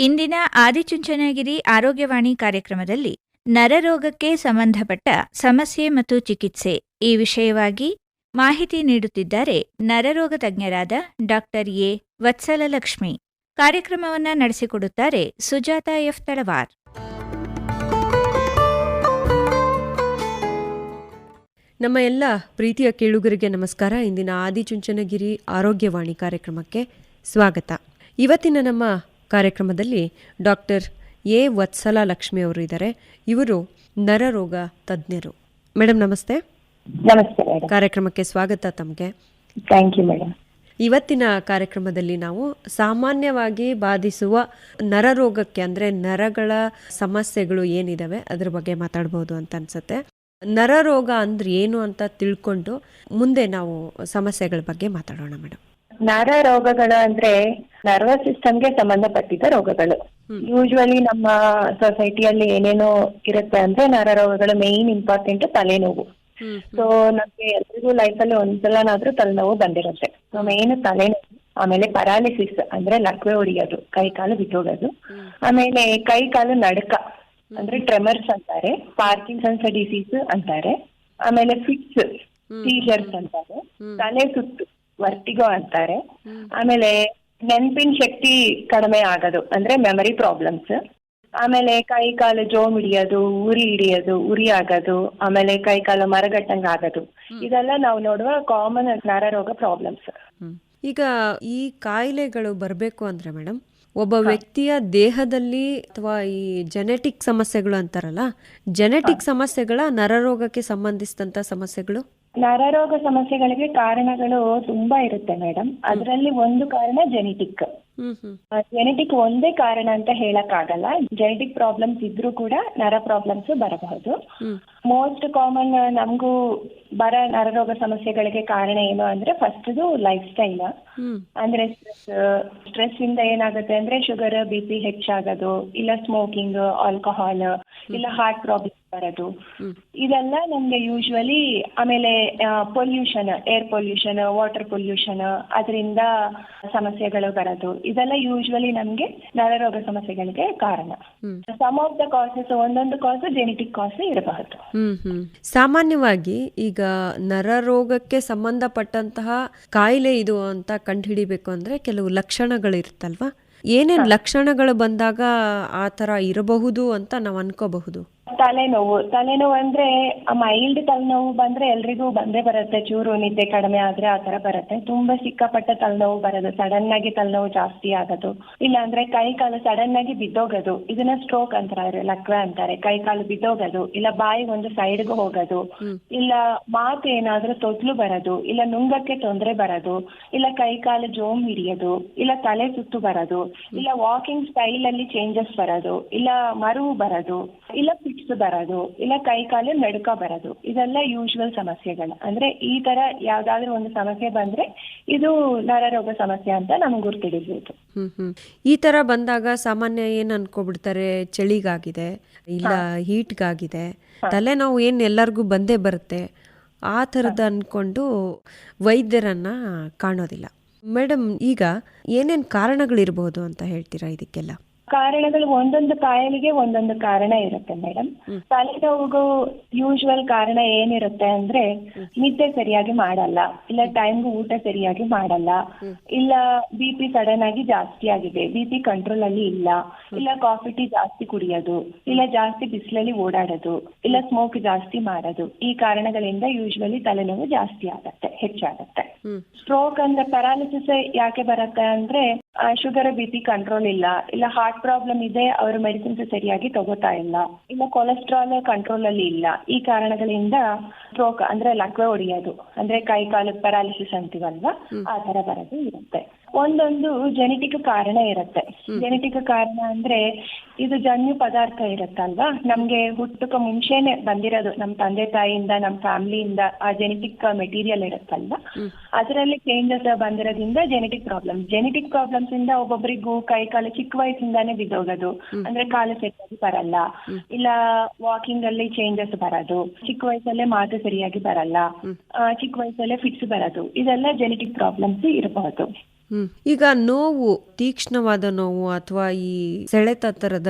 ಇಂದಿನ ಆದಿಚುಂಚನಗಿರಿ ಆರೋಗ್ಯವಾಣಿ ಕಾರ್ಯಕ್ರಮದಲ್ಲಿ ನರರೋಗಕ್ಕೆ ಸಂಬಂಧಪಟ್ಟ ಸಮಸ್ಯೆ ಮತ್ತು ಚಿಕಿತ್ಸೆ. ಈ ವಿಷಯವಾಗಿ ಮಾಹಿತಿ ನೀಡುತ್ತಿದ್ದಾರೆ ನರರೋಗ ತಜ್ಞರಾದ ಡಾಕ್ಟರ್ ಎ. ವತ್ಸಲಲಕ್ಷ್ಮಿ. ಕಾರ್ಯಕ್ರಮವನ್ನು ನಡೆಸಿಕೊಡುತ್ತಾರೆ ಸುಜಾತ ಎಫ್. ತಳವಾರ್. ನಮ್ಮ ಎಲ್ಲ ಪ್ರೀತಿಯ ಕೇಳುಗರಿಗೆ ನಮಸ್ಕಾರ. ಇಂದಿನ ಆದಿಚುಂಚನಗಿರಿ ಆರೋಗ್ಯವಾಣಿ ಕಾರ್ಯಕ್ರಮಕ್ಕೆ ಸ್ವಾಗತ. ಇವತ್ತಿನ ನಮ್ಮ ಕಾರ್ಯಕ್ರಮದಲ್ಲಿ ಡಾಕ್ಟರ್ ಎ ವತ್ಸಲ ಲಕ್ಷ್ಮಿ ಅವರು ಇದ್ದಾರೆ. ಇವರು ನರರೋಗ ತಜ್ಞರು. ಮೇಡಮ್ ನಮಸ್ತೆ. ನಮಸ್ತೆ ಕಾರ್ಯಕ್ರಮಕ್ಕೆ ಸ್ವಾಗತ ತಮಗೆ. ಥ್ಯಾಂಕ್ ಯು ಮೇಡಮ್ ಇವತ್ತಿನ ಕಾರ್ಯಕ್ರಮದಲ್ಲಿ ನಾವು ಸಾಮಾನ್ಯವಾಗಿ ಬಾಧಿಸುವ ನರರೋಗಕ್ಕೆ ಅಂದ್ರೆ ನರಗಳ ಸಮಸ್ಯೆಗಳು ಏನಿದಾವೆ ಅದ್ರ ಬಗ್ಗೆ ಮಾತಾಡ್ಬೋದು ಅಂತ ಅನ್ಸುತ್ತೆ. ನರರೋಗ ಅಂದ್ರೆ ಏನು ಅಂತ ತಿಳ್ಕೊಂಡು ಮುಂದೆ ನಾವು ಸಮಸ್ಯೆಗಳ ಬಗ್ಗೆ ಮಾತಾಡೋಣ ಮೇಡಮ್ ನರ ರೋಗಗಳು ಅಂದ್ರೆ ನರ್ವಸ್ ಸಿಸ್ಟಮ್ಗೆ ಸಂಬಂಧಪಟ್ಟಿದ್ದ ರೋಗಗಳು. ಯೂಶುವಲಿ ನಮ್ಮ ಸೊಸೈಟಿಯಲ್ಲಿ ಏನೇನೋ ಇರುತ್ತೆ ಅಂದ್ರೆ ನರ ರೋಗಗಳು ಮೇನ್ ಇಂಪಾರ್ಟೆಂಟ್ ತಲೆನೋವು. ಸೊ ನಮ್ಗೆ ಎಲ್ರಿಗೂ ಲೈಫಲ್ಲಿ ಒಂದ್ಸಲನಾದ್ರೂ ತಲೆನೋವು ಬಂದಿರುತ್ತೆ. ಸೊ ಮೇನ್ ತಲೆನೋವು ಆಮೇಲೆ ಪರಾಲಿಸಿಸ್ ಅಂದ್ರೆ ಲಕ್ವೆ ಹೊಡಿಯೋದು ಕೈ ಕಾಲು ಬಿಟ್ಟೋಗೋದು ಆಮೇಲೆ ಕೈ ಕಾಲು ನಡಕ ಅಂದ್ರೆ ಟ್ರೆಮರ್ಸ್ ಅಂತಾರೆ ಪಾರ್ಕಿನ್ಸನ್ಸ್ ಡಿಸೀಸ್ ಅಂತಾರೆ. ಆಮೇಲೆ ಫಿಟ್ಸ್ ಸೀಜರ್ಸ್ ಅಂತಾರೆ. ತಲೆ ಸುತ್ತು ವರ್ಟಿಗೋ ಅಂತಾರೆ. ಆಮೇಲೆ ನೆನಪಿನ ಶಕ್ತಿ ಕಡಿಮೆ ಆಗೋದು ಅಂದ್ರೆ ಮೆಮರಿ ಪ್ರಾಬ್ಲಮ್ಸ್ ಆಮೇಲೆ ಕೈ ಕಾಲು ಜೋಮ್ ಹಿಡಿಯೋದು ಉರಿ ಹಿಡಿಯೋದು ಉರಿ ಆಗೋದು ಆಮೇಲೆ ಕೈ ಕಾಲು ಮರಗಟ್ಟಂಗ್ ಆಗೋದು. ಇದೆಲ್ಲ ನಾವು ನೋಡುವ ಕಾಮನ್ ನರರೋಗ ಪ್ರಾಬ್ಲಮ್ಸ್ ಈಗ ಈ ಕಾಯಿಲೆಗಳು ಬರಬೇಕು ಅಂದ್ರೆ ಮೇಡಮ್ ಒಬ್ಬ ವ್ಯಕ್ತಿಯ ದೇಹದಲ್ಲಿ ಅಥವಾ ಈ ಜೆನೆಟಿಕ್ ಸಮಸ್ಯೆಗಳು ಅಂತಾರಲ್ಲ ಜೆನೆಟಿಕ್ ಸಮಸ್ಯೆಗಳ ನರರೋಗಕ್ಕೆ ಸಂಬಂಧಿಸಿದಂತ ಸಮಸ್ಯೆಗಳು? ನರರೋಗ ಸಮಸ್ಯೆಗಳಿಗೆ ಕಾರಣಗಳು ತುಂಬಾ ಇರುತ್ತೆ ಮೇಡಮ್ ಅದರಲ್ಲಿ ಒಂದು ಕಾರಣ ಜೆನೆಟಿಕ್ ಜೆನೆಟಿಕ್ ಒಂದೇ ಕಾರಣ ಅಂತ ಹೇಳಕ್ ಆಗಲ್ಲ ಜೆನೆಟಿಕ್ ಪ್ರಾಬ್ಲಮ್ಸ್ ಇದ್ರೂ ಕೂಡ ನರ ಪ್ರಾಬ್ಲಮ್ಸ್ ಬರಬಹುದು. ಮೋಸ್ಟ್ ಕಾಮನ್ ನಮಗೂ ಬರ ನರರೋಗ ಸಮಸ್ಯೆಗಳಿಗೆ ಕಾರಣ ಏನು ಅಂದ್ರೆ ಫಸ್ಟ್ ಲೈಫ್ ಸ್ಟೈಲ್ ಅಂದ್ರೆ ಸ್ಟ್ರೆಸ್ ಸ್ಟ್ರೆಸ್ ಇಂದ ಏನಾಗುತ್ತೆ ಅಂದ್ರೆ ಶುಗರ್ ಬಿ ಪಿ ಹೆಚ್ಚಾಗೋದು ಇಲ್ಲ ಸ್ಮೋಕಿಂಗ್ ಆಲ್ಕೋಹಾಲ್ ಇಲ್ಲ ಹಾರ್ಟ್ ಪ್ರಾಬ್ಲಮ್ ಬರೋದು. ಇದೆಲ್ಲ ನಮ್ಗೆ ಯೂಶುವಲಿ ಆಮೇಲೆ pollution air pollution water pollution ಅದರಿಂದ ಸಮಸ್ಯೆಗಳು ಬರೋದು. ಇದೆಲ್ಲ ಯೂಶುವಲಿ ನಮ್ಗೆ ನರರೋಗ ಸಮಸ್ಯೆಗಳಿಗೆ ಕಾರಣ. ಸಮ್ ಆಫ್ ದ ಕಾಸಸ್ ಒಂದೊಂದು ಕಾಸ್ ಜೆನೆಟಿಕ್ ಕಾಸ್ ಇರಬಹುದು. ಸಾಮಾನ್ಯವಾಗಿ ಈಗ ನರರೋಗಕ್ಕೆ ಸಂಬಂಧಪಟ್ಟಂತಹ ಕಾಯಿಲೆ ಇದು ಅಂತ ಕಂಡುಹಿಡಿಬೇಕು ಅಂದ್ರೆ ಕೆಲವು ಲಕ್ಷಣಗಳು ಇರುತ್ತಲ್ವಾ? ಏನೇನ್ ಲಕ್ಷಣಗಳು ಬಂದಾಗ ಆ ತರ ಇರಬಹುದು ಅಂತ ನಾವು ಅನ್ಕೋಬಹುದು? ತಲೆನೋವು ತಲೆನೋವು ಅಂದ್ರೆ ಮೈಲ್ಡ್ ತಲೆನೋವು ಬಂದ್ರೆ ಎಲ್ರಿಗೂ ಬಂದೇ ಬರುತ್ತೆ ಚೂರು ನಿದ್ದೆ ಕಡಿಮೆ ಆದ್ರೆ ಆ ತರ ಬರುತ್ತೆ. ತುಂಬಾ ಸಿಕ್ಕಾಪಟ್ಟೆ ತಲೆನೋವು ಬರೋದು ಸಡನ್ ಆಗಿ ತಲೆನೋವು ಜಾಸ್ತಿ ಆಗೋದು. ಇಲ್ಲ ಅಂದ್ರೆ ಕೈ ಕಾಲು ಸಡನ್ ಆಗಿ ಬಿದ್ದೋಗೋದು. ಇದನ್ನ ಸ್ಟ್ರೋಕ್ ಅಂತಾರೆ ಲಕ್ವೆ ಅಂತಾರೆ. ಕೈ ಕಾಲು ಬಿದ್ದೋಗೋದು ಇಲ್ಲ ಬಾಯಿ ಒಂದು ಸೈಡ್ಗೆ ಹೋಗೋದು. ಇಲ್ಲ ಮಾತು ಏನಾದ್ರೂ ತೊದ್ಲು ಬರೋದು ಇಲ್ಲ ನುಂಗಕ್ಕೆ ತೊಂದರೆ ಬರೋದು ಇಲ್ಲ ಕೈ ಕಾಲು ಜೋಮ್ ಹಿಡಿಯೋದು ಇಲ್ಲ ತಲೆ ಸುತ್ತು ಬರೋದು ಇಲ್ಲ ವಾಕಿಂಗ್ ಸ್ಟೈಲ್ ಅಲ್ಲಿ ಚೇಂಜಸ್ ಬರೋದು ಇಲ್ಲ ಮರುವು ಬರೋದು ಇಲ್ಲ ಫಿಟ್ಸ್ ಬರೋದು ಇಲ್ಲ ಕೈ ಕಾಲು ನಡುಕ ಬರೋದು ಇದೆಲ್ಲ ಯೂಶುವಲ್ ಸಮಸ್ಯೆಗಳು. ಅಂದ್ರೆ ಈ ತರ ಯಾವ್ದಾದ್ರು ಒಂದು ಸಮಸ್ಯೆ ಬಂದ್ರೆ ಇದು ನರರೋಗ ಸಮಸ್ಯೆ ಅಂತ ನಮ್ಗೆ ಗುರ್ತಿಡಿಬಹುದು ಹ್ಮ್ ಹ್ಮ್. ಈ ತರ ಬಂದಾಗ ಸಾಮಾನ್ಯ ಏನ್ ಅನ್ಕೋಬಿಡ್ತಾರೆ? ಚಳಿಗಾಗಿದೆ ಇಲ್ಲ ಹೀಟ್ಗಾಗಿದೆ ತಲೆನೋವು ಏನ್ ಎಲ್ಲರಿಗೂ ಬಂದೇ ಬರುತ್ತೆ. ಆ ಥರದ ಅನ್ಕೊಂಡು ವೈದ್ಯರನ್ನ ಕಾಣೋದಿಲ್ಲ. ಮೇಡಮ್ ಈಗ ಏನೇನ್ ಕಾರಣಗಳಿರ್ಬೋದು ಅಂತ ಹೇಳ್ತೀರಾ ಇದಕ್ಕೆಲ್ಲ? ಕಾರಣಗಳು ಒಂದೊಂದು ಕಾಯಿಲೆಗೆ ಒಂದೊಂದು ಕಾರಣ ಇರುತ್ತೆ ಮೇಡಮ್ ತಲೆನೋವಿಗೂ ಯೂಶುವಲ್ ಕಾರಣ ಏನಿರುತ್ತೆ ಅಂದ್ರೆ ನಿದ್ದೆ ಸರಿಯಾಗಿ ಮಾಡಲ್ಲ ಇಲ್ಲ ಟೈಮ್ಗೆ ಊಟ ಸರಿಯಾಗಿ ಮಾಡಲ್ಲ ಇಲ್ಲ ಬಿ ಪಿ ಸಡನ್ ಆಗಿ ಜಾಸ್ತಿ ಆಗಿದೆ ಬಿ ಪಿ ಕಂಟ್ರೋಲ್ ಅಲ್ಲಿ ಇಲ್ಲ ಇಲ್ಲ ಕಾಫಿ ಟೀ ಜಾಸ್ತಿ ಕುಡಿಯೋದು ಇಲ್ಲ ಜಾಸ್ತಿ ಬಿಸಿಲಲ್ಲಿ ಓಡಾಡೋದು ಇಲ್ಲ ಸ್ಮೋಕ್ ಜಾಸ್ತಿ ಮಾಡೋದು ಈ ಕಾರಣಗಳಿಂದ ಯೂಶುವಲಿ ತಲೆನೋವು ಜಾಸ್ತಿ ಆಗತ್ತೆ ಹೆಚ್ಚಾಗತ್ತೆ. ಸ್ಟ್ರೋಕ್ ಅಂದ್ರೆ ಪ್ಯಾರಾಲಿಸಿಸ್ ಯಾಕೆ ಬರುತ್ತೆ ಅಂದ್ರೆ ಶುಗರ್ ಬಿ ಪಿ ಕಂಟ್ರೋಲ್ ಇಲ್ಲ. ಇಲ್ಲ ಹಾರ್ಟ್ ಪ್ರಾಬ್ಲಮ್ ಇದೆ ಅವರು ಮೆಡಿಸಿನ್ಸ್ ಸರಿಯಾಗಿ ತಗೋತಾ ಇಲ್ಲ. ಇಲ್ಲ ಕೊಲೆಸ್ಟ್ರಾಲ್ ಕಂಟ್ರೋಲ್ ಅಲ್ಲಿ ಇಲ್ಲ. ಈ ಕಾರಣಗಳಿಂದ ಸ್ಟ್ರೋಕ್ ಅಂದ್ರೆ ಲಕ್ವೆ ಹೊಡಿಯೋದು. ಅಂದ್ರೆ ಕೈ ಕಾಲು ಪ್ಯಾರಾಲಿಸಿಸ್ ಅಂತೀವಲ್ವಾ? ಆ ತರ ಬರೋದು ಇರುತ್ತೆ. ಒಂದೊಂದು ಜೆನೆಟಿಕ್ ಕಾರಣ ಇರುತ್ತೆ. ಜೆನೆಟಿಕ್ ಕಾರಣ ಅಂದ್ರೆ ಇದು ಜನ್ಯು ಪದಾರ್ಥ ಇರುತ್ತಲ್ವಾ? ನಮ್ಗೆ ಹುಟ್ಟುಕ ಮುಂಚೆನೆ ಬಂದಿರೋದು ನಮ್ಮ ತಂದೆ ತಾಯಿಯಿಂದ ನಮ್ಮ ಫ್ಯಾಮಿಲಿಯಿಂದ ಆ ಜೆನೆಟಿಕ್ ಮೆಟೀರಿಯಲ್ ಇರುತ್ತಲ್ವಾ? ಅದರಲ್ಲಿ ಚೇಂಜಸ್ ಬಂದಿರೋದ್ರಿಂದ ಜೆನೆಟಿಕ್ ಪ್ರಾಬ್ಲಮ್ ಜೆನೆಟಿಕ್ ಪ್ರಾಬ್ಲಮ್ಸ್ ಇಂದ ಒಬ್ಬೊಬ್ಬರಿಗೂ ಕೈ ಕಾಲು ಚಿಕ್ಕ ವಯಸ್ಸಿಂದಾನೇ ಬಿದ್ದೋಗೋದು. ಅಂದ್ರೆ ಕಾಲು ಸೆಟ್ಟಾಗಿ ಬರಲ್ಲ. ಇಲ್ಲ ವಾಕಿಂಗ್ ಅಲ್ಲಿ ಚೇಂಜಸ್ ಬರೋದು. ಚಿಕ್ಕ ವಯಸ್ಸಲ್ಲೇ ಮಾತು ಸರಿಯಾಗಿ ಬರಲ್ಲ. ಚಿಕ್ಕ ವಯಸ್ಸಲ್ಲೇ ಫಿಟ್ಸ್ ಬರೋದು. ಇದೆಲ್ಲ ಜೆನೆಟಿಕ್ ಪ್ರಾಬ್ಲಮ್ಸ್ ಇರಬಹುದು ಈಗ ನೋವು ತೀಕ್ಷ್ಣವಾದ ನೋವು ಅಥವಾ ಈ ಸೆಳೆತ ತರದ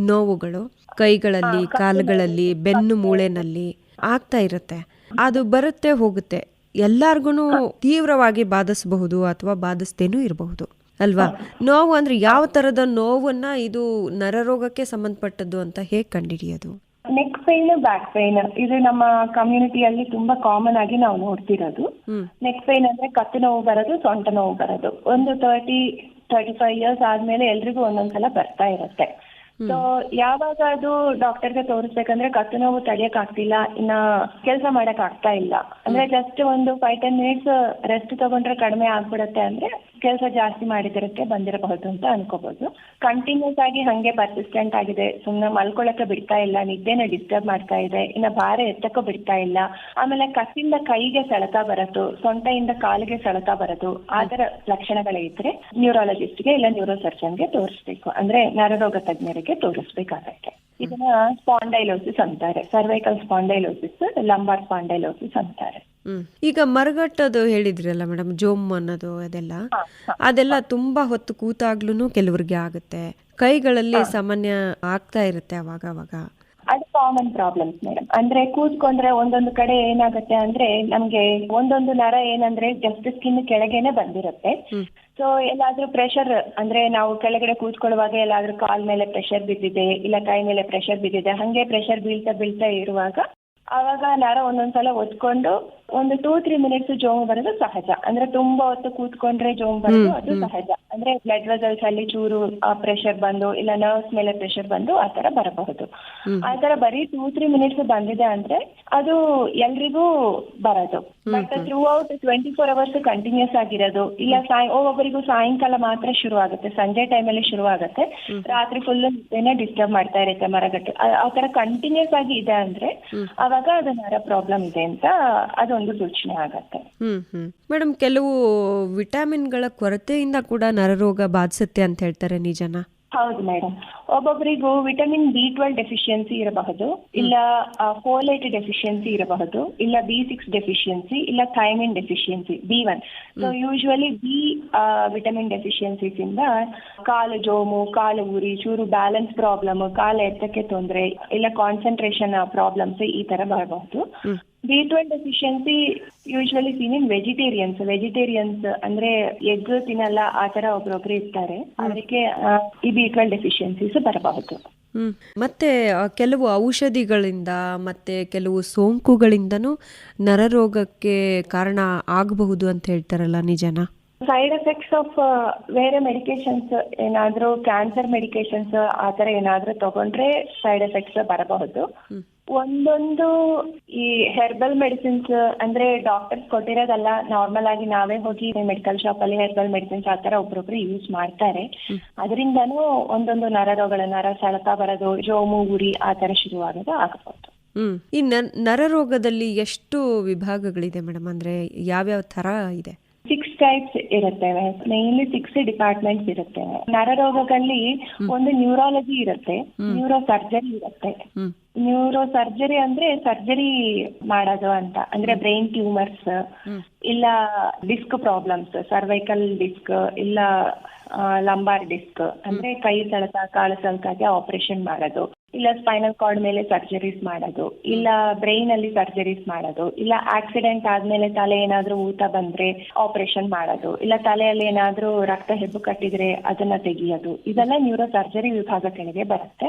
ನೋವುಗಳು ಕೈಗಳಲ್ಲಿ ಕಾಲುಗಳಲ್ಲಿ ಬೆನ್ನು ಮೂಳೆನಲ್ಲಿ ಆಗ್ತಾ ಇರುತ್ತೆ. ಅದು ಬರುತ್ತೆ ಹೋಗುತ್ತೆ. ಎಲ್ಲಾರ್ಗು ತೀವ್ರವಾಗಿ ಬಾಧಿಸಬಹುದು ಅಥವಾ ಬಾಧಿಸ್ತೇನೂ ಇರಬಹುದು. ಅಲ್ವಾ? ನೋವು ಅಂದ್ರೆ ಯಾವ ತರದ ನೋವನ್ನ ಇದು ನರರೋಗಕ್ಕೆ ಸಂಬಂಧಪಟ್ಟದ್ದು ಅಂತ ಹೇಗೆ ಕಂಡುಹಿಡಿಯೋದು ನೆಕ್ ಪೇನ್ ಬ್ಯಾಕ್ ಪೇನ್ ಇದು ನಮ್ಮ ಕಮ್ಯುನಿಟಿಯಲ್ಲಿ ತುಂಬಾ ಕಾಮನ್ ಆಗಿ ನಾವು ನೋಡ್ತಿರೋದು. ನೆಕ್ ಪೇನ್ ಅಂದ್ರೆ ಕತ್ತು ನೋವು ಬರೋದು ಸೊಂಟ ನೋವು ಬರೋದು. ಒಂದು ತರ್ಟಿ ತರ್ಟಿ ಫೈವ್ ಇಯರ್ಸ್ ಆದ್ಮೇಲೆ ಎಲ್ರಿಗೂ ಒಂದೊಂದ್ಸಲ ಬರ್ತಾ ಇರುತ್ತೆ. ಸೊ ಯಾವಾಗ ಅದು ಡಾಕ್ಟರ್ಗೆ ತೋರಿಸ್ಬೇಕಂದ್ರೆ ಕತ್ತು ನೋವು ತಡಿಯಕ್ ಆಗ್ತಿಲ್ಲ ಇನ್ನ ಕೆಲಸ ಮಾಡಕ್ ಆಗ್ತಾ ಇಲ್ಲ. ಅಂದ್ರೆ ಜಸ್ಟ್ ಒಂದು ಫೈವ್ ಟೆನ್ ಮಿನಿಟ್ಸ್ ರೆಸ್ಟ್ ತಗೊಂಡ್ರೆ ಕಡಿಮೆ ಆಗ್ಬಿಡತ್ತೆ ಅಂದ್ರೆ ಕೆಲಸ ಜಾಸ್ತಿ ಮಾಡಿದಿರಕ್ಕೆ ಬಂದಿರಬಹುದು ಅಂತ ಅನ್ಕೋಬಹುದು ಕಂಟಿನ್ಯೂಸ್ ಆಗಿ ಹಂಗೆ ಪರ್ಸಿಸ್ಟೆಂಟ್ ಆಗಿದೆ. ಸುಮ್ನೆ ಮಲ್ಕೊಳಕ್ಕೆ ಬಿಡ್ತಾ ಇಲ್ಲ, ನಿದ್ದೆನ ಡಿಸ್ಟರ್ಬ್ ಮಾಡ್ತಾ ಇದೆ, ಇನ್ನ ಭಾರ ಎತ್ತಕ್ಕೂ ಬಿಡ್ತಾ ಇಲ್ಲ. ಆಮೇಲೆ ಕಸಿಂದ ಕೈಗೆ ಸೆಳೆತ ಬರೋದು ಸೊಂಟದಿಂದ ಕಾಲಿಗೆ ಸೆಳೆತ ಬರೋದು, ಆ ತರ ಲಕ್ಷಣಗಳೇ ಇದ್ರೆ ನ್ಯೂರಾಲಜಿಸ್ಟ್ಗೆ ಇಲ್ಲ ನ್ಯೂರೋ ಸರ್ಜನ್ಗೆ ತೋರಿಸ್ಬೇಕು. ಅಂದ್ರೆ ನರರೋಗ ತಜ್ಞರಿಗೆ ತೋರಿಸ್ಬೇಕಾಗತ್ತೆ ಇದನ್ನ ಸ್ಪಾಂಡೈಲೋಸಿಸ್ ಅಂತಾರೆ. ಸರ್ವೈಕಲ್ ಸ್ಪಾಂಡೈಲೋಸಿಸ್ ಲಂಬಾರ್ ಸ್ಪಾಂಡೈಲೋಸಿಸ್ ಅಂತಾರೆ. ಈಗ ಮರಗಟ್ಟದು ಹೇಳಿದ್ರಲ್ಲ ಮೇಡಮ್ ಜೋಮ್ ಅನ್ನೋದು ಅದೆಲ್ಲ. ಅದೆಲ್ಲ ತುಂಬಾ ಹೊತ್ತು ಕೂತಾಗ್ಲೂ ಕೆಲವ್ರಿಗೆ ಆಗುತ್ತೆ. ಕೈಗಳಲ್ಲಿ ಸಾಮಾನ್ಯ ಆಗ್ತಾ ಇರುತ್ತೆ ಅವಾಗ ಅವಾಗ. ಅದು ಕಾಮನ್ ಪ್ರಾಬ್ಲಮ್ಸ್ ಮೇಡಮ್ ಅಂದ್ರೆ ಕೂತ್ಕೊಂಡ್ರೆ ಒಂದೊಂದು ಕಡೆ ಏನಾಗುತ್ತೆ ಅಂದ್ರೆ ನಮ್ಗೆ ಒಂದೊಂದು ನರ ಏನಂದ್ರೆ ಜಸ್ಟ್ ಸ್ಕಿನ್ ಕೆಳಗೇನೆ ಬಂದಿರುತ್ತೆ. ಸೊ ಎಲ್ಲಾದ್ರೂ ಪ್ರೆಷರ್ ಅಂದ್ರೆ ನಾವು ಕೆಳಗಡೆ ಕೂತ್ಕೊಳ್ಳುವಾಗ ಎಲ್ಲಾದ್ರೂ ಕಾಲ್ ಮೇಲೆ ಪ್ರೆಷರ್ ಬಿದ್ದಿದೆ ಇಲ್ಲ ಕೈ ಮೇಲೆ ಪ್ರೆಷರ್ ಬಿದ್ದಿದೆ ಹಂಗೆ ಪ್ರೆಷರ್ ಬೀಳ್ತಾ ಬೀಳ್ತಾ ಇರುವಾಗ ಅವಾಗ ನರ ಒಂದೊಂದ್ಸಲ ಒತ್ಕೊಂಡು ಒಂದು ಟೂ ತ್ರೀ ಮಿನಿಟ್ಸ್ ಜೋಮು ಬರೋದು ಸಹಜ. ಅಂದ್ರೆ ತುಂಬಾ ಹೊತ್ತು ಕೂತ್ಕೊಂಡ್ರೆ ಜೋಮು ಬರೋದು ಅದು ಸಹಜ. ಅಂದ್ರೆ ಬ್ಲಡ್ ವೆಸಲ್ಸ್ ಅಲ್ಲಿ ಚೂರು ಪ್ರೆಷರ್ ಬಂದು ಇಲ್ಲ ನರ್ವ್ಸ್ ಮೇಲೆ ಪ್ರೆಷರ್ ಬಂದು ಆ ತರ ಬರಬಹುದು. ಆ ತರ ಬರೀ ಟೂ ತ್ರೀ ಮಿನಿಟ್ಸ್ ಬಂದಿದೆ ಅಂದ್ರೆ ಅದು ಎಲ್ರಿಗೂ ಬರೋದು. But throughout twenty four hours continuous ಆಗಿರೋದು. ಇಲ್ಲ ಸಾಯಂ ಒಬ್ಬೊಬ್ಬರಿಗೂ ಸಾಯಂಕಾಲ ಮಾತ್ರ ಶುರು ಆಗುತ್ತೆ ಸಂಜೆ ಟೈಮಲ್ಲಿ ಶುರು ಆಗುತ್ತೆ ರಾತ್ರಿ ಫುಲ್ ನಿದ್ದೆನೆ ಡಿಸ್ಟರ್ಬ್ ಮಾಡ್ತಾ ಇರುತ್ತೆ ಮರಗಟ್ಟು. ಆ- ತರ ಕಂಟಿನ್ಯೂಸ್ ಆಗಿ ಇದೆ ಅಂದ್ರೆ ಅವಾಗ ಅದು ನರ ಪ್ರಾಬ್ಲಮ್ ಇದೆ ಅಂತ ಅದೊಂದು ಸೂಚನೆ ಆಗತ್ತೆ. ಹ್ಮ್ ಹ್ಮ್. ಮೇಡಮ್ ಕೆಲವು ವಿಟಮಿನ್ಗಳ ಕೊರತೆಯಿಂದ ಕೂಡ ನರರೋಗ ಬಾಧಿಸುತ್ತೆ ಅಂತ ಹೇಳ್ತಾರೆ ನಿಜನಾ? ಹೌದು ಮೇಡಮ್ ಒಬ್ಬೊಬ್ಬರಿಗೂ ವಿಟಮಿನ್ ಬಿ ಟ್ವೆಲ್ ಡೆಫಿಷಿಯನ್ಸಿ ಇರಬಹುದು ಇಲ್ಲ ಫೋಲೈಟ್ ಡೆಫಿಷಿಯನ್ಸಿ ಇರಬಹುದು ಇಲ್ಲ ಬಿ ಸಿಕ್ಸ್ ಡೆಫಿಷಿಯನ್ಸಿ ಇಲ್ಲ thiamine deficiency B one. So usually B vitamin deficiencies ಇಂದ ಕಾಲು ಜೋಮು ಕಾಲು ಉರಿ ಚೂರು ಬ್ಯಾಲೆನ್ಸ್ ಪ್ರಾಬ್ಲಮ್ ಕಾಲು ಎತ್ತಕ್ಕೆ ತೊಂದರೆ ಇಲ್ಲ ಕಾನ್ಸಂಟ್ರೇಷನ್ ಪ್ರಾಬ್ಲಮ್ಸ್ ಈ ತರ ಬರಬಹುದು. B twelve deficiency usually seen in vegetarians vegetarians ಅಂದ್ರೆ ಎಗ್ ತಿನ್ನಲ್ಲ ಆ ತರ ಒಬ್ರೊಬ್ರು ಇರ್ತಾರೆ. ಅದಕ್ಕೆ ಈ ಬಿ ಟ್ವೆಲ್ ಡೆಫಿಷಿಯನ್ಸೀಸ್ ಬರಬಹುದು. ಹ್ಮ್. ಮತ್ತೆ ಕೆಲವು ಔಷಧಿಗಳಿಂದ ಮತ್ತೆ ಕೆಲವು ಸೋಂಕುಗಳಿಂದನು ನರರೋಗಕ್ಕೆ ಕಾರಣ ಆಗಬಹುದು ಅಂತ ಹೇಳ್ತಾರಲ್ಲ ನಿಜನಾ? ಸೈಡ್ ಎಫೆಕ್ಟ್ಸ್ ಆಫ್ ಬೇರೆ ಮೆಡಿಕೇಶನ್ಸ್ ಏನಾದ್ರೂ ಕ್ಯಾನ್ಸರ್ ಮೆಡಿಕೇಶನ್ಸ್ ಆ ತರ ಏನಾದ್ರೂ ತಗೊಂಡ್ರೆ ಸೈಡ್ ಎಫೆಕ್ಟ್ಸ್ ಬರಬಹುದು. ಒಂದೊಂದು ಈ ಹೆರ್ಬಲ್ ಮೆಡಿಸಿನ್ಸ್ ಅಂದ್ರೆ ಡಾಕ್ಟರ್ಸ್ ಕೊಟ್ಟಿರೋದಲ್ಲ ನಾರ್ಮಲ್ ಆಗಿ ನಾವೇ ಹೋಗಿ ಮೆಡಿಕಲ್ ಶಾಪ್ ಅಲ್ಲಿ ಹೆರ್ಬಲ್ ಮೆಡಿಸಿನ್ಸ್ ಆ ತರ ಒಬ್ರೊಬ್ರು ಯೂಸ್ ಮಾಡ್ತಾರೆ. ಅದರಿಂದನೂ ಒಂದೊಂದು ನರರೋಗಗಳ ನರ ಸೆಳತ ಬರೋದು ಜೋಮು ಉರಿ ಆ ತರ ಶುರುವಾಗೋದು ಆಗಬಹುದು ಹ್ಮ್. ಈ ನರರೋಗದಲ್ಲಿ ಎಷ್ಟು ವಿಭಾಗಗಳಿದೆ ಮೇಡಮ್? ಅಂದ್ರೆ ಯಾವ್ಯಾವ ತರ ಇದೆ? ಸಿಕ್ಸ್ ಟೈಪ್ಸ್ ಇರುತ್ತೆ. ಮೇನ್ಲಿ ಸಿಕ್ಸ್ ಡಿಪಾರ್ಟ್ಮೆಂಟ್ಸ್ ಇರುತ್ತೆ. ನರರೋಗದಲ್ಲಿ ಒಂದು ನ್ಯೂರಾಲಜಿ ಇರುತ್ತೆ. ನ್ಯೂರೋ ಸರ್ಜರಿ ಇರುತ್ತೆ. ನ್ಯೂರೋ ಸರ್ಜರಿ ಅಂದ್ರೆ ಸರ್ಜರಿ ಮಾಡೋದು ಅಂತ. ಅಂದ್ರೆ ಬ್ರೈನ್ ಟ್ಯೂಮರ್ಸ್ ಇಲ್ಲ ಡಿಸ್ಕ್ ಪ್ರಾಬ್ಲಮ್ಸ್ ಸರ್ವೈಕಲ್ ಡಿಸ್ಕ್ ಇಲ್ಲ ಲಂಬಾರ್ ಡಿಸ್ಕ್ ಅಂದ್ರೆ ಕೈ ಸೆಳೆತ ಕಾಲು ಸೆಳೆತಕ್ಕೆ ಆಪರೇಷನ್ ಮಾಡೋದು. ಇಲ್ಲ ಸ್ಪೈನಲ್ ಕಾರ್ಡ್ ಮೇಲೆ ಸರ್ಜರೀಸ್ ಮಾಡೋದು ಇಲ್ಲ ಬ್ರೈನ್ ಅಲ್ಲಿ ಸರ್ಜರೀಸ್ ಮಾಡೋದು ಇಲ್ಲ ಆಕ್ಸಿಡೆಂಟ್ ಆದ್ಮೇಲೆ ತಲೆ ಏನಾದ್ರೂ ಊತ ಬಂದ್ರೆ ಆಪರೇಷನ್ ಮಾಡೋದು ಇಲ್ಲ ತಲೆಯಲ್ಲಿ ಏನಾದ್ರೂ ರಕ್ತ ಹೆಬ್ಬು ಕಟ್ಟಿದ್ರೆ ಅದನ್ನ ತೆಗಿಯೋದು ಇದೆಲ್ಲ ನ್ಯೂರೋ ಸರ್ಜರಿ ವಿಭಾಗ ಕೆಳಗೆ ಬರುತ್ತೆ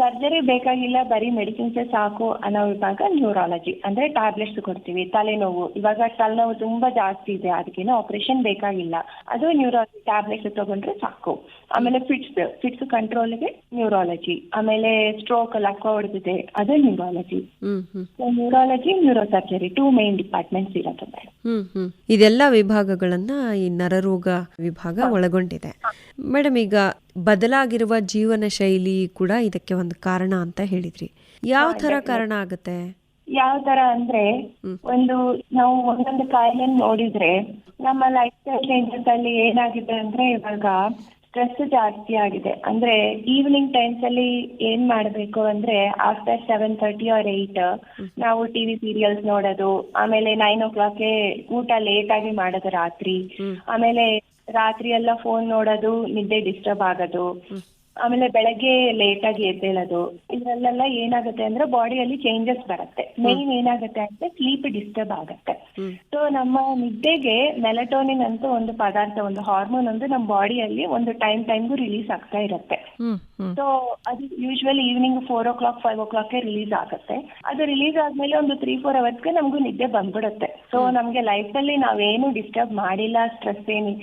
ಸರ್ಜರಿ ಬೇಕಾಗಿಲ್ಲ ಬರೀ ಮೆಡಿಸಿನ್ಸ್ ಸಾಕು ಅನ್ನೋ ವಿಭಾಗ ನ್ಯೂರಾಲಜಿ ಅಂದ್ರೆ ಟ್ಯಾಬ್ಲೆಟ್ಸ್ ಕೊಡ್ತೀವಿ ತಲೆನೋವು ಇವಾಗ ತಲೆನೋವು ತುಂಬಾ ಜಾಸ್ತಿ ಇದೆ ಅದಕ್ಕೇನು ಆಪರೇಷನ್ ಬೇಕಾಗಿಲ್ಲ ಅದು ನ್ಯೂರಾಲಜಿ ಟ್ಯಾಬ್ಲೆಟ್ಸ್ ತಗೊಂಡ್ರೆ ಸಾಕು. ಆಮೇಲೆ ಫಿಟ್ಸ್ ಫಿಟ್ಸ್ ಕಂಟ್ರೋಲ್ಗೆ ನ್ಯೂರಾಲಜಿ ಆಮೇಲೆ ಸ್ಟ್ರೋಕ್ ಲಕ್ಕ ಹೊಡೆದಿದೆ ಅದೇ neurology neurology neurosurgery two main departments ಇರೋದು ಹ್ಮ್ ಹ್ಮ್ ಇದೆಲ್ಲ ವಿಭಾಗಗಳನ್ನ ಈ ನರರೋಗ ವಿಭಾಗ ಒಳಗೊಂಡಿದೆ ಮೇಡಮ್ ಈಗ ಬದಲಾಗಿರುವ ಜೀವನ ಶೈಲಿ ಕೂಡ ಇದಕ್ಕೆ ಒಂದು ಕಾರಣ ಅಂತ ಹೇಳಿದ್ರಿ. ಯಾವ ತರ ಕಾರಣ ಆಗುತ್ತೆ? ಯಾವ ತರ ಅಂದ್ರೆ ಒಂದು ನಾವು ಒಂದೊಂದು ಕಾಯಿಲೆ ನೋಡಿದ್ರೆ ನಮ್ಮ ಲೈಫ್ ಸ್ಟೈಲ್ ಚೇಂಜಸ್ ಅಲ್ಲಿ ಏನಾಗಿದೆ ಅಂದ್ರೆ ಇವಾಗ ಸ್ಟ್ರೆಸ್ ಜಾಸ್ತಿ ಆಗಿದೆ. ಅಂದ್ರೆ ಈವ್ನಿಂಗ್ ಟೈಮ್ಸ್ ಅಲ್ಲಿ ಏನ್ ಮಾಡ್ಬೇಕು ಅಂದ್ರೆ after seven thirty or eight ನಾವು ಟಿವಿ ಸೀರಿಯಲ್ಸ್ ನೋಡೋದು ಆಮೇಲೆ ನೈನ್ ಓ ಕ್ಲಾಕ್ಗೆ ಊಟ ಲೇಟ್ ಆಗಿ ಮಾಡೋದು ರಾತ್ರಿ. ಆಮೇಲೆ ರಾತ್ರಿ ಎಲ್ಲ ಫೋನ್ ನೋಡೋದು ನಿದ್ದೆ ಡಿಸ್ಟರ್ಬ್ ಆಗೋದು. ಆಮೇಲೆ ಬೆಳಗ್ಗೆ ಲೇಟ್ ಆಗಿ ಎದ್ದೇಳೋದು ಇದ್ರಲ್ಲೆಲ್ಲ ಏನಾಗುತ್ತೆ ಅಂದ್ರೆ ಬಾಡಿಯಲ್ಲಿ ಚೇಂಜಸ್ ಬರುತ್ತೆ. ಮೇನ್ ಏನಾಗುತ್ತೆ ಅಂದ್ರೆ ಸ್ಲೀಪ್ ಡಿಸ್ಟರ್ಬ್ ಆಗುತ್ತೆ. ಸೊ ನಮ್ಮ ನಿದ್ದೆಗೆ ಮೆಲಟೋನಿನ್ ಅಂತ ಒಂದು ಪದಾರ್ಥ ಒಂದು ಹಾರ್ಮೋನ್ ಒಂದು ನಮ್ಮ ಬಾಡಿಯಲ್ಲಿ ಒಂದು ಟೈಮ್ ಟೈಮ್ಗೂ ರಿಲೀಸ್ ಆಗ್ತಾ ಇರುತ್ತೆ. ಸೊ ಅದು usually evening four o'clock five o'clock release ಆಗುತ್ತೆ. ಅದು ರಿಲೀಸ್ ಆದ್ಮೇಲೆ ಒಂದು ತ್ರೀ ಫೋರ್ ಅವರ್ಸ್ಗೆ ನಮಗೂ ನಿದ್ದೆ ಬಂದ್ಬಿಡುತ್ತೆ. ಸೊ ನಮ್ಗೆ ಲೈಫ್ ಅಲ್ಲಿ ನಾವೇನು ಡಿಸ್ಟರ್ಬ್ ಮಾಡಿಲ್ಲ ಸ್ಟ್ರೆಸ್ ಏನಿ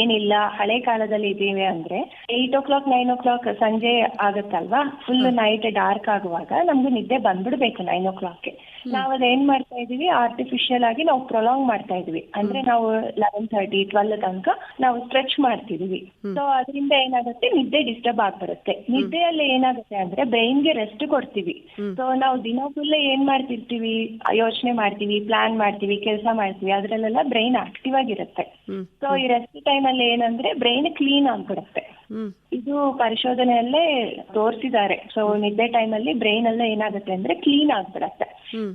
ಏನಿಲ್ಲ ಹಳೆ ಕಾಲದಲ್ಲಿ ಇದ್ದೀವಿ ಅಂದ್ರೆ eight o'clock nine o'clock ಸಂಜೆ ಆಗುತ್ತಲ್ವಾ? ಫುಲ್ ನೈಟ್ ಡಾರ್ಕ್ ಆಗುವಾಗ ನಮ್ಗೆ ನಿದ್ದೆ ಬಂದ್ಬಿಡ್ಬೇಕು ನೈನ್ ಓ ಕ್ಲಾಕ್ಗೆ ನಾವ್ ಅದೇನ್ ಮಾಡ್ತಾ ಇದೀವಿ ಆರ್ಟಿಫಿಷಿಯಲ್ ಆಗಿ ನಾವು ಪ್ರೊಲಾಂಗ್ ಮಾಡ್ತಾ ಇದೀವಿ ಅಂದ್ರೆ ನಾವು ಲೆವೆನ್ ತರ್ಟಿ ಟ್ವೆಲ್ ತನಕ ನಾವು ಸ್ಟ್ರೆಚ್ ಮಾಡ್ತಿದೀವಿ ಸೊ ಅದರಿಂದ ಏನಾಗುತ್ತೆ? ನಿದ್ದೆ ಡಿಸ್ಟರ್ಬ್ ಆಗ್ಬರುತ್ತೆ. ನಿದ್ದೆಯಲ್ಲಿ ಏನಾಗುತ್ತೆ ಅಂದ್ರೆ ಬ್ರೈನ್ಗೆ ರೆಸ್ಟ್ ಕೊಡ್ತೀವಿ. ಸೊ ನಾವು ದಿನ ಫುಲ್ ಏನ್ ಮಾಡ್ತಿರ್ತೀವಿ? ಯೋಚನೆ ಮಾಡ್ತೀವಿ ಪ್ಲಾನ್ ಮಾಡ್ತೀವಿ ಕೆಲಸ ಮಾಡ್ತೀವಿ. ಅದ್ರಲ್ಲೆಲ್ಲ ಬ್ರೈನ್ ಆಕ್ಟಿವ್ ಆಗಿರುತ್ತೆ. ಸೊ ಈ ರೆಸ್ಟ್ ಟೈಮ್ ಅಲ್ಲಿ ಏನಂದ್ರೆ ಬ್ರೈನ್ ಕ್ಲೀನ್ ಆಗ್ಬಿಡುತ್ತೆ. ಇದು ಪರಿಶೋಧನೆಯಲ್ಲೇ ತೋರಿಸಿದ್ದಾರೆ. ಸೊ ನಿದ್ದೆ ಟೈಮ್ ಅಲ್ಲಿ ಬ್ರೈನ್ ಎಲ್ಲ ಏನಾಗುತ್ತೆ ಅಂದ್ರೆ ಕ್ಲೀನ್ ಆಗ್ಬಿಡತ್ತೆ.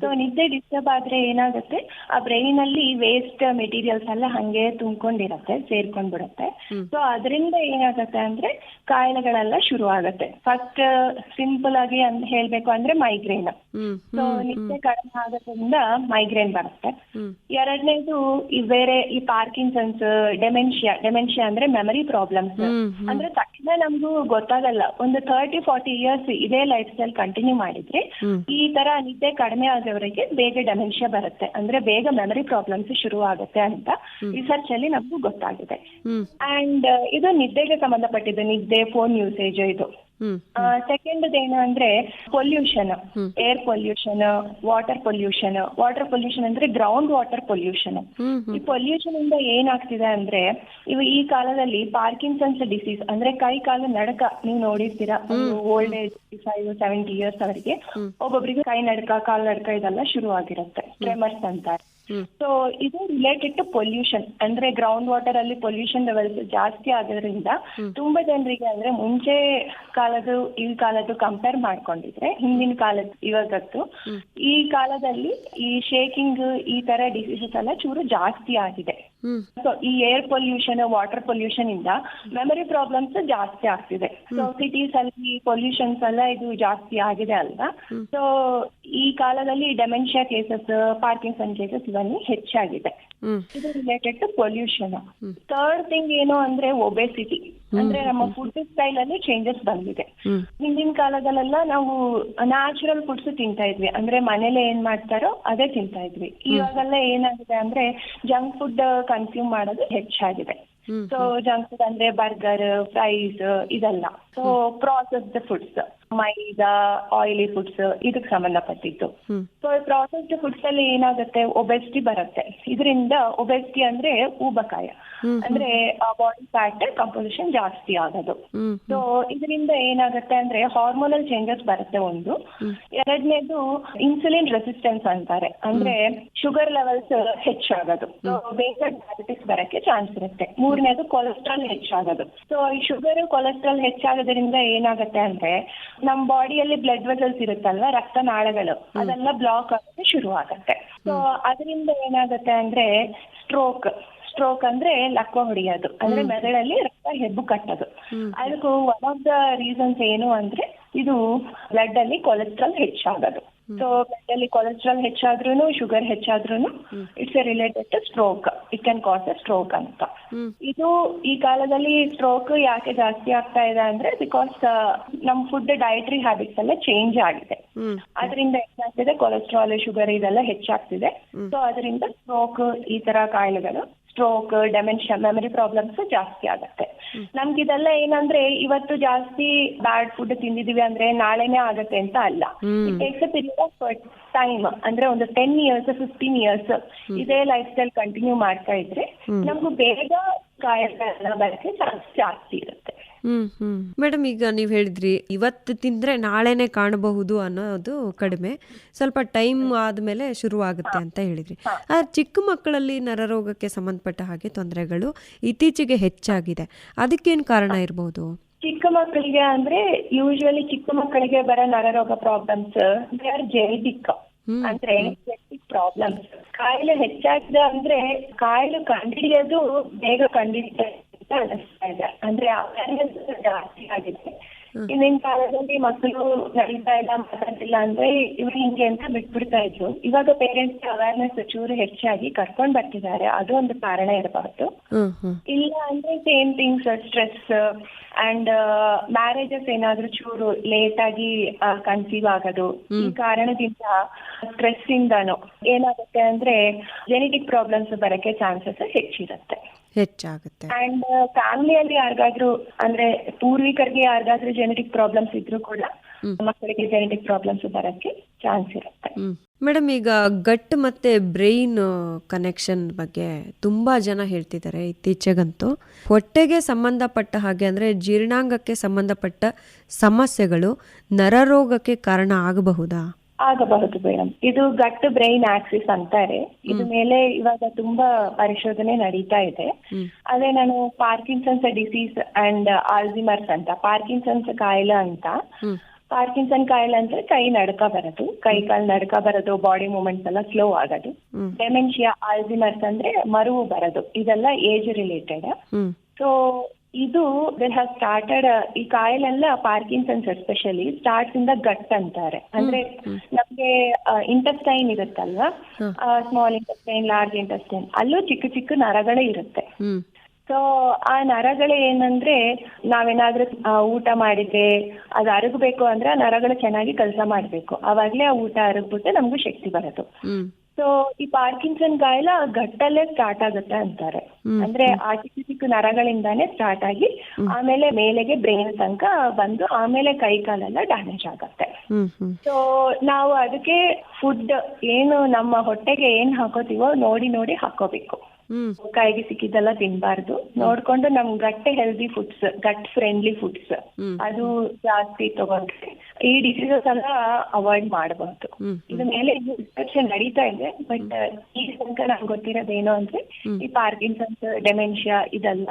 ಸೊ ನಿದ್ದೆ ಡಿಸ್ಟರ್ಬ್ ಆದ್ರೆ ಏನಾಗುತ್ತೆ? ಆ ಬ್ರೈನ್ ಅಲ್ಲಿ ವೇಸ್ಟ್ ಮೆಟೀರಿಯಲ್ಸ್ ಎಲ್ಲ ಹಂಗೆ ತುಂಬ್ಕೊಂಡಿರತ್ತೆ ಸೇರ್ಕೊಂಡ್ಬಿಡತ್ತೆ. ಸೊ ಅದರಿಂದ ಏನಾಗುತ್ತೆ ಅಂದ್ರೆ ಕಾಯಿಲೆಗಳೆಲ್ಲ ಶುರು ಆಗತ್ತೆ. ಫಸ್ಟ್ ಸಿಂಪಲ್ ಆಗಿ ಅಂತ ಹೇಳ್ಬೇಕು ಅಂದ್ರೆ ಮೈಗ್ರೇನ್ ಸೊ ನಿದ್ದೆ ಕಡಿಮೆ ಆಗೋದ್ರಿಂದ ಮೈಗ್ರೇನ್ ಬರುತ್ತೆ. ಎರಡನೇದು ಈ ಬೇರೆ ಈ ಪಾರ್ಕಿನ್ಸನ್ಸ್ ಡೆಮೆನ್ಷಿಯಾ ಡೆಮೆನ್ಷಿಯಾ ಅಂದ್ರೆ ಮೆಮರಿ ಪ್ರಾಬ್ಲಮ್ಸ್ ಹ್ಮ್, ಅಂದ್ರೆ ತಕ್ಷಣ ನಮ್ಗೂ ಗೊತ್ತಾಗಲ್ಲ. ಒಂದು ತರ್ಟಿ ಫಾರ್ಟಿ ಇಯರ್ಸ್ ಇದೇ ಲೈಫ್ ಸ್ಟೈಲ್ ಕಂಟಿನ್ಯೂ ಮಾಡಿದ್ರೆ ಈ ತರ ನಿದ್ದೆ ಕಡಿಮೆ ಆದವರಿಗೆ ಬೇಗ ಡೆಮೆನ್ಷಿಯಾ ಬರುತ್ತೆ. ಅಂದ್ರೆ ಬೇಗ ಮೆಮರಿ ಪ್ರಾಬ್ಲಮ್ಸ್ ಶುರು ಆಗುತ್ತೆ ಅಂತ ರಿಸರ್ಚ್ ಅಲ್ಲಿ ನಮ್ಗೂ ಗೊತ್ತಾಗಿದೆ. ಅಂಡ್ ಇದು ನಿದ್ದೆಗೆ ಸಂಬಂಧಪಟ್ಟಿದ್ದು ನಿದ್ದೆ ಫೋನ್ ಯೂಸೇಜ್ ಇದು. ಸೆಕೆಂಡ್ ಏನು ಅಂದ್ರೆ pollution air pollution water pollution water pollution ಅಂದ್ರೆ ಗ್ರೌಂಡ್ ವಾಟರ್ ಪೊಲ್ಯೂಷನ್ ಈ ಪೊಲ್ಯೂಷನ್ ಇಂದ ಏನಾಗ್ತಿದೆ ಅಂದ್ರೆ ಇವು ಈ ಕಾಲದಲ್ಲಿ ಪಾರ್ಕಿನ್ಸನ್ಸ್ ಡಿಸೀಸ್ ಅಂದ್ರೆ ಕೈ ಕಾಲು ನಡಕ ನೀವು ನೋಡಿರ್ತೀರಾ old age five seventy years ಅವರಿಗೆ ಒಬ್ಬೊಬ್ಬರಿಗೆ ಕೈ ನಡಕ ಕಾಲು ನಡಕ ಇದೆಲ್ಲ ಶುರು ಆಗಿರುತ್ತೆ ಟ್ರೆಮರ್ಸ್ ಅಂತಾರೆ. ಸೊ ಇದು ರಿಲೇಟೆಡ್ ಟು ಪೊಲ್ಯೂಷನ್ ಅಂದ್ರೆ ಗ್ರೌಂಡ್ ವಾಟರ್ ಅಲ್ಲಿ ಪೊಲ್ಯೂಷನ್ ಲೆವೆಲ್ಸ್ ಜಾಸ್ತಿ ಆಗೋದ್ರಿಂದ ತುಂಬಾ ಜನರಿಗೆ ಅಂದ್ರೆ ಮುಂಚೆ ಕಾಲದ್ದು ಈ ಕಾಲದ್ದು ಕಂಪೇರ್ ಮಾಡ್ಕೊಂಡಿದ್ರೆ ಹಿಂದಿನ ಕಾಲದ ಇವಾಗದ್ದು ಈ ಕಾಲದಲ್ಲಿ ಈ ಶೇಕಿಂಗ್ ಈ ತರ ಡಿಸೀಸಸ್ ಎಲ್ಲ ಚೂರು ಜಾಸ್ತಿ ಆಗಿದೆ. ಸೊ ಈ ಏರ್ ಪೊಲ್ಯೂಷನ್ ವಾಟರ್ ಪೊಲ್ಯೂಷನ್ ಇಂದ ಮೆಮೊರಿ ಪ್ರಾಬ್ಲಮ್ಸ್ ಜಾಸ್ತಿ ಆಗ್ತಿದೆ. ಸೊ ಸಿಟೀಸ್ ಅಲ್ಲಿ ಪೊಲ್ಯೂಷನ್ಸ್ ಎಲ್ಲ ಇದು ಜಾಸ್ತಿ ಆಗಿದೆ ಅಲ್ವಾ? ಸೊ ಈ ಕಾಲದಲ್ಲಿ ಡೆಮೆನ್ಷಿಯಾ ಕೇಸಸ್ ಪಾರ್ಕಿನ್ಸನ್ ಕೇಸಸ್ ಇವన్నీ ಹೆಚ್ಚಾಗಿದೆ. ಇದು related to pollution third thing ಏನು ಅಂದ್ರೆ ಒಬೆಸಿಟಿ ಅಂದ್ರೆ ನಮ್ಮ ಫುಡ್ ಸ್ಟೈಲ್ ಅಲ್ಲಿ ಚೇಂಜಸ್ ಬಂದಿದೆ. ಹಿಂದಿನ ಕಾಲದಲ್ಲೆಲ್ಲ ನಾವು ನ್ಯಾಚುರಲ್ ಫುಡ್ಸ್ ತಿಂತಾ ಇದ್ವಿ. ಅಂದ್ರೆ ಮನೇಲೆ ಏನ್ ಮಾಡ್ತಾರೋ ಅದೇ ತಿಂತಾ ಇದ್ವಿ. ಇವಾಗೆಲ್ಲ ಏನಾಗಿದೆ ಅಂದ್ರೆ ಜಂಕ್ ಫುಡ್ ಕನ್ಸ್ಯೂಮ್ ಮಾಡೋದು ಹೆಚ್ಚಾಗಿದೆ. ಸೊ ಜಂಕ್ ಫುಡ್ ಅಂದ್ರೆ ಬರ್ಗರ್ ಫ್ರೈಸ್ ಇದೆಲ್ಲ. So processed foods maida oily foods ಇದಕ್ಕೆ ಸಂಬಂಧಪಟ್ಟಿದ್ದು. ಸೊ ಪ್ರಾಸೆಸ್ಡ್ ಫುಡ್ಸ್ ಅಲ್ಲಿ ಏನಾಗುತ್ತೆ? ಒಬೆಸ್ಟಿ ಬರುತ್ತೆ. ಇದರಿಂದ ಒಬೆಸ್ಟಿ ಅಂದ್ರೆ ಊಬಕಾಯ. ಅಂದ್ರೆ ಬಾಡಿ ಫ್ಯಾಟ್ ಕಂಪೋಸಿಷನ್ ಜಾಸ್ತಿ ಆಗೋದು. ಸೊ ಇದರಿಂದ ಏನಾಗುತ್ತೆ ಅಂದ್ರೆ ಹಾರ್ಮೋನಲ್ ಚೇಂಜಸ್ ಬರುತ್ತೆ ಒಂದು. ಎರಡನೇದು ಇನ್ಸುಲಿನ್ ರೆಸಿಸ್ಟೆನ್ಸ್ ಅಂತಾರೆ. ಅಂದ್ರೆ ಶುಗರ್ ಲೆವೆಲ್ಸ್ ಹೆಚ್ಚಾಗೋದು. ಬೇಗ ಡಯಾಬಿಟಿಸ್ ಬರಕ್ಕೆ ಚಾನ್ಸ್ ಇರುತ್ತೆ. ಮೂರನೇದು ಕೊಲೆಸ್ಟ್ರಾಲ್ ಹೆಚ್ಚಾಗೋದು. ಸೊ ಈ ಶುಗರ್ ಕೊಲೆಸ್ಟ್ರಾಲ್ ಹೆಚ್ಚಾಗೋದ್ರಿಂದ ಏನಾಗುತ್ತೆ ಅಂದ್ರೆ ನಮ್ಮ ಬಾಡಿಯಲ್ಲಿ ಬ್ಲಡ್ ವೆಸಲ್ಸ್ ಇರುತ್ತಲ್ವಾ ರಕ್ತನಾಳಗಳು ಅದೆಲ್ಲ ಬ್ಲಾಕ್ ಆಗೋದು ಶುರು ಆಗತ್ತೆ ಸೊ ಅದರಿಂದ ಏನಾಗುತ್ತೆ ಅಂದ್ರೆ ಸ್ಟ್ರೋಕ್ ಸ್ಟ್ರೋಕ್ ಅಂದ್ರೆ ಲಕ್ವ ಹೊಡಿಯೋದು. ಅಂದ್ರೆ ಮೆದುಳಲ್ಲಿ ರಕ್ತ ಹೆಬ್ಬು ಕಟ್ಟೋದು. ಅದಕ್ಕೂ ಒನ್ ಆಫ್ ದ ರೀಸನ್ಸ್ ಏನು ಅಂದ್ರೆ ಇದು ಬ್ಲಡ್ ಅಲ್ಲಿ ಕೊಲೆಸ್ಟ್ರಾಲ್ ಹೆಚ್ಚಾಗೋದು. ಸೊ ಅಲ್ಲಿ ಕೊಲೆಸ್ಟ್ರಾಲ್ ಹೆಚ್ಚಾದ್ರೂ sugar ಹೆಚ್ಚಾದ್ರೂ it's a related to stroke it can cause a stroke ಅಂತ. ಇದು ಈ ಕಾಲದಲ್ಲಿ ಸ್ಟ್ರೋಕ್ ಯಾಕೆ ಜಾಸ್ತಿ ಆಗ್ತಾ ಇದೆ ಅಂದ್ರೆ ಬಿಕಾಸ್ ನಮ್ ಫುಡ್ ಡಯಟ್ರಿ ಹ್ಯಾಬಿಟ್ಸ್ ಎಲ್ಲ ಚೇಂಜ್ ಆಗಿದೆ. ಅದರಿಂದ ಏನಾಗ್ತಿದೆ? ಕೊಲೆಸ್ಟ್ರಾಲ್ ಶುಗರ್ ಇದೆಲ್ಲ ಹೆಚ್ಚಾಗ್ತಿದೆ. ಸೊ ಅದರಿಂದ ಸ್ಟ್ರೋಕ್ ಈ ತರ ಕಾಯಿಲೆಗಳು ಸ್ಟ್ರೋಕ್ ಡೆಮೆನ್ಷಿಯಾ ಮೆಮರಿ ಪ್ರಾಬ್ಲಮ್ಸ್ ಜಾಸ್ತಿ ಆಗುತ್ತೆ. ನಮ್ಗಿದೆಲ್ಲ ಏನಂದ್ರೆ ಇವತ್ತು ಜಾಸ್ತಿ ಬ್ಯಾಡ್ ಫುಡ್ ತಿಂದಿದೀವಿ ಅಂದ್ರೆ ನಾಳೆನೆ ಆಗತ್ತೆ ಅಂತ ಅಲ್ಲ. It takes a period of time ಅಂದ್ರೆ ಒಂದು ಟೆನ್ ಇಯರ್ಸ್ ಫಿಫ್ಟೀನ್ ಇಯರ್ಸ್ ಇದೇ ಲೈಫ್ ಸ್ಟೈಲ್ ಕಂಟಿನ್ಯೂ ಮಾಡ್ತಾ ಇದ್ರೆ ನಮ್ಗೂ ಬೇಗ ಕಾಯಿಲೆ ಬರಕ್ಕೆ ಚಾನ್ಸ್ ಜಾಸ್ತಿ ಇರುತ್ತೆ. ಹ್ಮ್ ಹ್ಮ್ ಮೇಡಮ್ ಈಗ ನೀವು ಹೇಳಿದ್ರಿ ಇವತ್ತು ತಿಂದ್ರೆ ನಾಳೆನೆ ಕಾಣಬಹುದು ಅನ್ನೋದು ಕಡಿಮೆ. ಸ್ವಲ್ಪ ಟೈಮ್ ಆದ್ಮೇಲೆ ಶುರು ಆಗುತ್ತೆ ಅಂತ ಹೇಳಿದ್ರಿ. ಆದ್ರೆ ಚಿಕ್ಕ ಮಕ್ಕಳಲ್ಲಿ ನರರೋಗಕ್ಕೆ ಸಂಬಂಧಪಟ್ಟ ಹಾಗೆ ತೊಂದರೆಗಳು ಇತ್ತೀಚೆಗೆ ಹೆಚ್ಚಾಗಿದೆ. ಅದಕ್ಕೇನ್ ಕಾರಣ ಇರಬಹುದು ಚಿಕ್ಕ ಮಕ್ಕಳಿಗೆ ಅಂದ್ರೆ ಯೂಶುವಲಿ ಚಿಕ್ಕ ಮಕ್ಕಳಿಗೆ ಬರೋ ನರರೋಗ ಪ್ರಾಬ್ಲಮ್ಸ್ ದೇ ಆರ್ ಜೆನೆಟಿಕ್ ಅಂದ್ರೆ ಪ್ರಾಬ್ಲಮ್ಸ್ ಕಾಯಿಲೆ ಹೆಚ್ಚಾಗಿದೆ ಅಂದ್ರೆ ಕಾಯಿಲೆ ಕಂಡಿಡಿಯೋದು ಬೇಗ ಕಂಡಿಡಿಯುತ್ತೆ ಅಂತ ಅನಿಸ್ತಾ ಇದೆ ಅಂದ್ರೆ ಅವೇರ್ನೆಸ್ ಜಾಸ್ತಿ ಆಗಿದೆ. ಹಿಂದಿನ ಕಾಲದಲ್ಲಿ ಮಕ್ಕಳು ನಡೀತಾ ಇಲ್ಲ ಮಾತಾಡ್ತಿಲ್ಲ ಅಂದ್ರೆ ಇವ್ರು ಹಿಂಗೆ ಅಂತ ಬಿಟ್ಬಿಡ್ತಾ ಇದ್ರು. ಇವಾಗ ಪೇರೆಂಟ್ಸ್ ಅವೇರ್ನೆಸ್ ಚೂರು ಹೆಚ್ಚಾಗಿ ಕರ್ಕೊಂಡ್ ಬರ್ತಿದ್ದಾರೆ. ಅದು ಒಂದು ಕಾರಣ ಇರಬಹುದು ಇಲ್ಲ ಅಂದ್ರೆ same things stress and marriages ಏನಾದ್ರೂ ಚೂರು ಲೇಟ್ ಆಗಿ ಕನ್ಸೀವ್ ಆಗೋದು. ಈ ಕಾರಣದಿಂದ ಸ್ಟ್ರೆಸ್ ಇಂದಾನು ಏನಾಗುತ್ತೆ ಅಂದ್ರೆ ಜೆನೆಟಿಕ್ ಪ್ರಾಬ್ಲಮ್ಸ್ ಬರಕ್ಕೆ ಚಾನ್ಸಸ್ ಹೆಚ್ಚಿರುತ್ತೆ. ಹೆಚ್ಚಾಗುತ್ತೆ. ಅಂಡ್ ಫ್ಯಾಮಿಲಿಯಲ್ಲಿ ಯಾರಿಗಾದ್ರೂ ಅಂದ್ರೆ ಪೂರ್ವಿಕರಿಗೆ ಯಾರಿಗಾದ್ರೂ ಜೆನೆಟಿಕ್ ಪ್ರಾಬ್ಲಮ್ಸ್ ಇದ್ರೂ ಕೂಡ ಮಕ್ಕಳಿಗೆ ಜೆನೆಟಿಕ್ ಪ್ರಾಬ್ಲಮ್ಸ್ ಬರಕ್ಕೆ ಚಾನ್ಸ್ ಇರುತ್ತೆ. ಮೇಡಮ್ ಈಗ ಗಟ್ ಮತ್ತೆ ಬ್ರೈನ್ ಕನೆಕ್ಷನ್ ಬಗ್ಗೆ ತುಂಬಾ ಜನ ಹೇಳ್ತಿದ್ದಾರೆ ಇತ್ತೀಚೆಗಂತೂ. ಹೊಟ್ಟೆಗೆ ಸಂಬಂಧಪಟ್ಟ ಹಾಗೆ ಅಂದ್ರೆ ಜೀರ್ಣಾಂಗಕ್ಕೆ ಸಂಬಂಧಪಟ್ಟ ಸಮಸ್ಯೆಗಳು ನರರೋಗಕ್ಕೆ ಕಾರಣ ಆಗಬಹುದಾ? ಆಗಬಹುದು ಮೇಡಮ್ ಇದು ಗಟ್ ಬ್ರೈನ್ ಆಕ್ಸಿಸ್ ಅಂತಾರೆ. ಇದು ಮೇಲೆ ಇವಾಗ ತುಂಬಾ ಪರಿಶೋಧನೆ ನಡೀತಾ ಇದೆ. ಅದೇ ನಾನು ಪಾರ್ಕಿನ್ಸನ್ಸ್ ಡಿಸೀಸ್ ಅಂಡ್ ಆಲ್ಜಿಮರ್ಸ್ ಅಂತ ಪಾರ್ಕಿನ್ಸನ್ಸ್ ಕಾಯಿಲೆ ಅಂತ. ಪಾರ್ಕಿನ್ಸನ್ ಕಾಯಿಲೆ ಅಂದ್ರೆ ಕೈ ನಡ್ಕ ಬರೋದು. ಕೈ ಕಾಲ್ ನಡ್ಕ ಬರೋದು ಬಾಡಿ ಮೂಮೆಂಟ್ಸ್ ಎಲ್ಲ ಸ್ಲೋ ಆಗೋದು. ಡೆಮೆನ್ಷಿಯಾ ಆಲ್ಜಿಮರ್ಸ್ ಅಂದ್ರೆ ಮರುವು ಬರೋದು. ಇದೆಲ್ಲ ಏಜ್ ರಿಲೇಟೆಡ್. ಸೊ ಇದು ದೇ ಹ್ಯಾವ್ ಸ್ಟಾರ್ಟೆಡ್ ಈ ಕಾಯಿಲೆಲ್ಲ ಪಾರ್ಕಿನ್ಸನ್ಸ್ ಎಸ್ಪೆಷಲಿ ಸ್ಟಾರ್ಟ್ಸ್ ಇಂದ ಗಟ್ ಅಂತಾರೆ. ಅಂದ್ರೆ ನಮ್ಗೆ ಇಂಟೆಸ್ಟೈನ್ ಇರುತ್ತಲ್ವಾ? ಸ್ಮಾಲ್ ಇಂಟೆಸ್ಟೈನ್ ಲಾರ್ಜ್ ಇಂಟೆಸ್ಟೈನ್ ಅಲ್ಲೂ ಚಿಕ್ಕ ಚಿಕ್ಕ ನರಗಳೇ ಇರುತ್ತೆ. ಸೊ ಆ ನರಗಳು ಏನಂದ್ರೆ ನಾವೇನಾದ್ರೂ ಊಟ ಮಾಡಿದ್ರೆ ಅದು ಅರಗಬೇಕು ಅಂದ್ರೆ ಆ ನರಗಳು ಚೆನ್ನಾಗಿ ಕೆಲಸ ಮಾಡ್ಬೇಕು. ಅವಾಗ್ಲೇ ಆ ಊಟ ಅರಗ್ಬಿಟ್ಟು ನಮಗೂ ಶಕ್ತಿ ಬರೋದು. ಸೊ ಈ ಪಾರ್ಕಿನ್ಸನ್ ಕಾಯಿಲೆ ಆ ಗಟ್ಟಲ್ಲೇ ಸ್ಟಾರ್ಟ್ ಆಗುತ್ತೆ ಅಂತಾರೆ. ಅಂದ್ರೆ ಆ ಚಿಕ್ಕ ಚಿಕ್ಕ ನರಗಳಿಂದಾನೇ ಸ್ಟಾರ್ಟ್ ಆಗಿ ಆಮೇಲೆ ಮೇಲೆಗೆ ಬ್ರೈನ್ ತನಕ ಬಂದು ಆಮೇಲೆ ಕೈ ಕಾಲೆಲ್ಲ ಡ್ಯಾಮೇಜ್ ಆಗತ್ತೆ. ಸೊ ನಾವು ಅದಕ್ಕೆ ಫುಡ್ ಏನು ನಮ್ಮ ಹೊಟ್ಟೆಗೆ ಏನ್ ಹಾಕೋತೀವೋ ನೋಡಿ ನೋಡಿ ಹಾಕೋಬೇಕು. ಕೈಗೆ ಸಿಕ್ಕಿದ್ದೆಲ್ಲ ತಿನ್ಬಾರ್ದು. ನೋಡ್ಕೊಂಡು ನಮ್ Gatte healthy foods gut friendly foods ಅದು ಜಾಸ್ತಿ ತಗೊಂಡ್ರೆ ಈ ಡಿಸೀಸಸ್ ಎಲ್ಲ ಅವಾಯ್ಡ್ ಮಾಡಬಹುದು ಇದ್ರ ಮೇಲೆ ರಿಸರ್ಚ್ ನಡೀತಾ ಇದೆ ಬಟ್ ಈ ತನಕ ನಂಗೆ ಗೊತ್ತಿರೋದೇನು ಅಂದ್ರೆ ಈ ಪಾರ್ಕಿನ್ಸನ್ಸ್ ಡೆಮೆನ್ಷಿಯಾ ಇದೆಲ್ಲ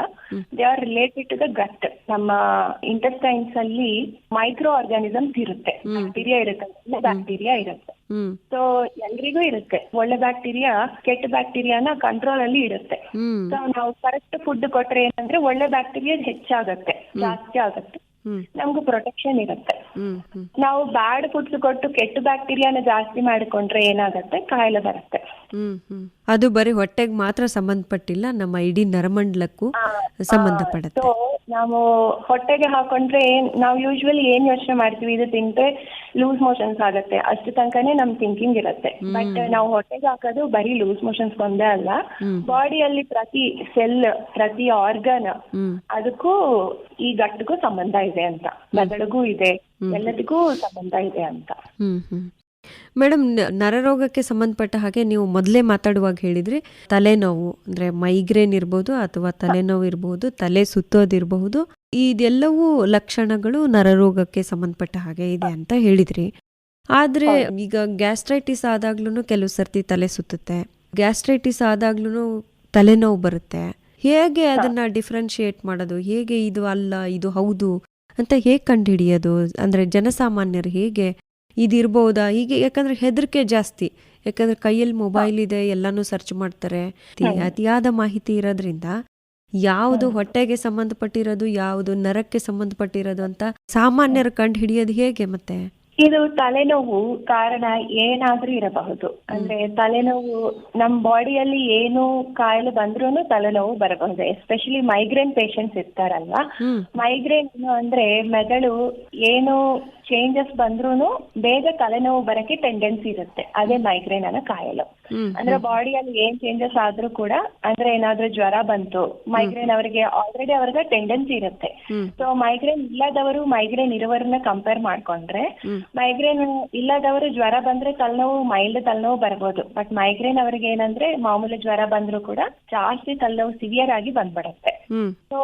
they are related to the gut ನಮ್ಮ ಇಂಟೆಸ್ಟೈನ್ಸ್ ಅಲ್ಲಿ ಮೈಕ್ರೋ ಆರ್ಗಾನಿಸಮ್ಸ್ ಇರುತ್ತೆ. ಬ್ಯಾಕ್ಟೀರಿಯಾ ಇರುತ್ತೆ ಬ್ಯಾಕ್ಟೀರಿಯಾ ಇರುತ್ತೆ. ಸೊ ಎಲ್ರಿಗೂ ಇರುತ್ತೆ. ಒಳ್ಳೆ ಬ್ಯಾಕ್ಟೀರಿಯಾ ಕೆಟ್ಟ ಬ್ಯಾಕ್ಟೀರಿಯಾನ ಕಂಟ್ರೋಲ್ ಅಲ್ಲಿ ಇರುತ್ತೆ. ಸೊ ನಾವು ಕರೆಕ್ಟ್ ಫುಡ್ ಕೊಟ್ರೆ ಏನಂದ್ರೆ ಒಳ್ಳೆ ಬ್ಯಾಕ್ಟೀರಿಯಾ ಹೆಚ್ಚಾಗತ್ತೆ ಜಾಸ್ತಿ ಆಗತ್ತೆ. ನಮ್ಗೂ ಪ್ರೊಟೆಕ್ಷನ್ ಇರುತ್ತೆ. ನಾವು ಬ್ಯಾಡ್ ಫುಡ್ಸ್ ಕೊಟ್ಟು ಕೆಟ್ಟ ಬ್ಯಾಕ್ಟೀರಿಯಾನ ಜಾಸ್ತಿ ಮಾಡಿಕೊಂಡ್ರೆ ಏನಾಗತ್ತೆ? ಕಾಯಿಲೆ ಬರುತ್ತೆ. ಅದು ಬರೀ ಹೊಟ್ಟೆಗೆ ಮಾತ್ರ ಸಂಬಂಧಪಟ್ಟಿಲ್ಲ ನಮ್ಮ ಇಡೀ ನರಮಂಡಲಕ್ಕೂ ಸಂಬಂಧಪಡುತ್ತೆ. ನಾವು ಹೊಟ್ಟೆಗೆ ಹಾಕೊಂಡ್ರೆ ಏನ್ ನಾವು ಯೂಶ್ವಲಿ ಏನ್ ಯೋಚನೆ ಮಾಡ್ತೀವಿ ಇದು ತಿಂದ್ರೆ ಲೂಸ್ ಮೋಷನ್ಸ್ ಆಗತ್ತೆ. ಅಷ್ಟು ತನಕನೆ ನಮ್ ಥಿಂಕಿಂಗ್ ಇರುತ್ತೆ. ಬಟ್ ನಾವು ಹೊಟ್ಟೆಗೆ ಹಾಕೋದು ಬರೀ ಲೂಸ್ ಮೋಷನ್ಸ್ ಒಂದೇ ಅಲ್ಲ. ಬಾಡಿಯಲ್ಲಿ ಪ್ರತಿ ಸೆಲ್ ಪ್ರತಿ ಆರ್ಗನ್ ಅದಕ್ಕೂ ಈ ಗಟ್ಟಿಗೂ ಸಂಬಂಧ ಇದೆ ಅಂತ. ಮೆದುಳಿಗೂ ಇದೆ. ಎಲ್ಲದಕ್ಕೂ ಸಂಬಂಧ ಇದೆ ಅಂತ. ಮೇಡಮ್ ನರರೋಗಕ್ಕೆ ಸಂಬಂಧಪಟ್ಟ ಹಾಗೆ ನೀವು ಮೊದಲೇ ಮಾತಾಡುವಾಗ ಹೇಳಿದ್ರಿ ತಲೆನೋವು ಅಂದ್ರೆ ಮೈಗ್ರೇನ್ ಇರ್ಬೋದು ಅಥವಾ ತಲೆನೋವು ಇರಬಹುದು ತಲೆ ಸುತ್ತೋದಿರಬಹುದು ಇದೆಲ್ಲವೂ ಲಕ್ಷಣಗಳು ನರರೋಗಕ್ಕೆ ಸಂಬಂಧಪಟ್ಟ ಹಾಗೆ ಇದೆ ಅಂತ ಹೇಳಿದ್ರಿ. ಆದ್ರೆ ಈಗ ಗ್ಯಾಸ್ಟ್ರೈಟಿಸ್ ಆದಾಗ್ಲೂ ಕೆಲವು ಸರ್ತಿ ತಲೆ ಸುತ್ತುತ್ತೆ ಗ್ಯಾಸ್ಟ್ರೈಟಿಸ್ ಆದಾಗ್ಲೂ ತಲೆನೋವು ಬರುತ್ತೆ. ಹೇಗೆ ಅದನ್ನ ಡಿಫ್ರೆನ್ಶಿಯೇಟ್ ಮಾಡೋದು ಹೇಗೆ ಇದು ಅಲ್ಲ ಇದು ಹೌದು ಅಂತ ಹೇಗೆ ಕಂಡುಹಿಡಿಯೋದು ಅಂದ್ರೆ ಜನಸಾಮಾನ್ಯರು ಹೇಗೆ ಇದಿರ್ಬೋದಾ? ಹೀಗೆ ಯಾಕಂದ್ರೆ ಹೆದರಿಕೆ ಜಾಸ್ತಿ. ಯಾಕಂದ್ರೆ ಕೈಯಲ್ಲಿ ಮೊಬೈಲ್ ಇದೆ ಎಲ್ಲಾನು ಸರ್ಚ್ ಮಾಡ್ತಾರೆ. ಅತಿ- ಅತಿಯಾದ ಮಾಹಿತಿ ಇರೋದ್ರಿಂದ ಯಾವುದು ಹೊಟ್ಟೆಗೆ ಸಂಬಂಧಪಟ್ಟಿರೋದು ಯಾವುದು ನರಕ್ಕೆ ಸಂಬಂಧಪಟ್ಟಿರೋದು ಅಂತ ಸಾಮಾನ್ಯರು ಕಂಡು ಹಿಡಿಯೋದು ಹೇಗೆ ಮತ್ತೆ? ಇದು ತಲೆನೋವು ಕಾರಣ ಏನಾದ್ರೂ ಇರಬಹುದು. ಅಂದ್ರೆ ತಲೆನೋವು ನಮ್ ಬಾಡಿಯಲ್ಲಿ ಏನು ಕಾಯಿಲೆ ಬಂದ್ರೂ ತಲೆನೋವು ಬರಬಹುದು? ಎಸ್ಪೆಷಲಿ ಮೈಗ್ರೇನ್ ಪೇಷಂಟ್ಸ್ ಇರ್ತಾರಲ್ವಾ? ಮೈಗ್ರೇನ್ ಅಂದ್ರೆ ಮೆದುಳು ಏನು ಚೇಂಜಸ್ ಬಂದ್ರೂನು ಬೇಗ ತಲೆನೋವು ಬರಕ್ಕೆ ಟೆಂಡೆನ್ಸಿ ಇರುತ್ತೆ. ಅದೇ ಮೈಗ್ರೇನ್ ಅನ್ನೋ ಕಾಯಲು. ಅಂದ್ರೆ ಬಾಡಿಯಲ್ಲಿ ಏನ್ ಚೇಂಜಸ್ ಆದ್ರೂ ಕೂಡ ಅಂದ್ರೆ ಏನಾದ್ರೂ ಜ್ವರ ಬಂತು ಮೈಗ್ರೇನ್ ಅವರಿಗೆ ಆಲ್ರೆಡಿ ಅವ್ರಿಗೆ ಟೆಂಡೆನ್ಸಿ ಇರುತ್ತೆ. ಸೊ ಮೈಗ್ರೇನ್ ಇಲ್ಲದವರು ಮೈಗ್ರೇನ್ ಇರುವವರನ್ನ ಕಂಪೇರ್ ಮಾಡ್ಕೊಂಡ್ರೆ. ಮೈಗ್ರೇನ್ ಇಲ್ಲದವರು ಜ್ವರ ಬಂದ್ರೆ ತಲೆನೋವು ಮೈಲ್ಡ್ ತಲೆನೋವು ಬರ್ಬೋದು. ಬಟ್ ಮೈಗ್ರೇನ್ ಅವರಿಗೆ ಏನಂದ್ರೆ ಮಾಮೂಲಿ ಜ್ವರ ಬಂದ್ರು ಕೂಡ ಜಾಸ್ತಿ ತಲೆನೋವು ಸಿವಿಯರ್ ಆಗಿ ಬಂದ್ಬಿಡತ್ತೆ. ಸೊ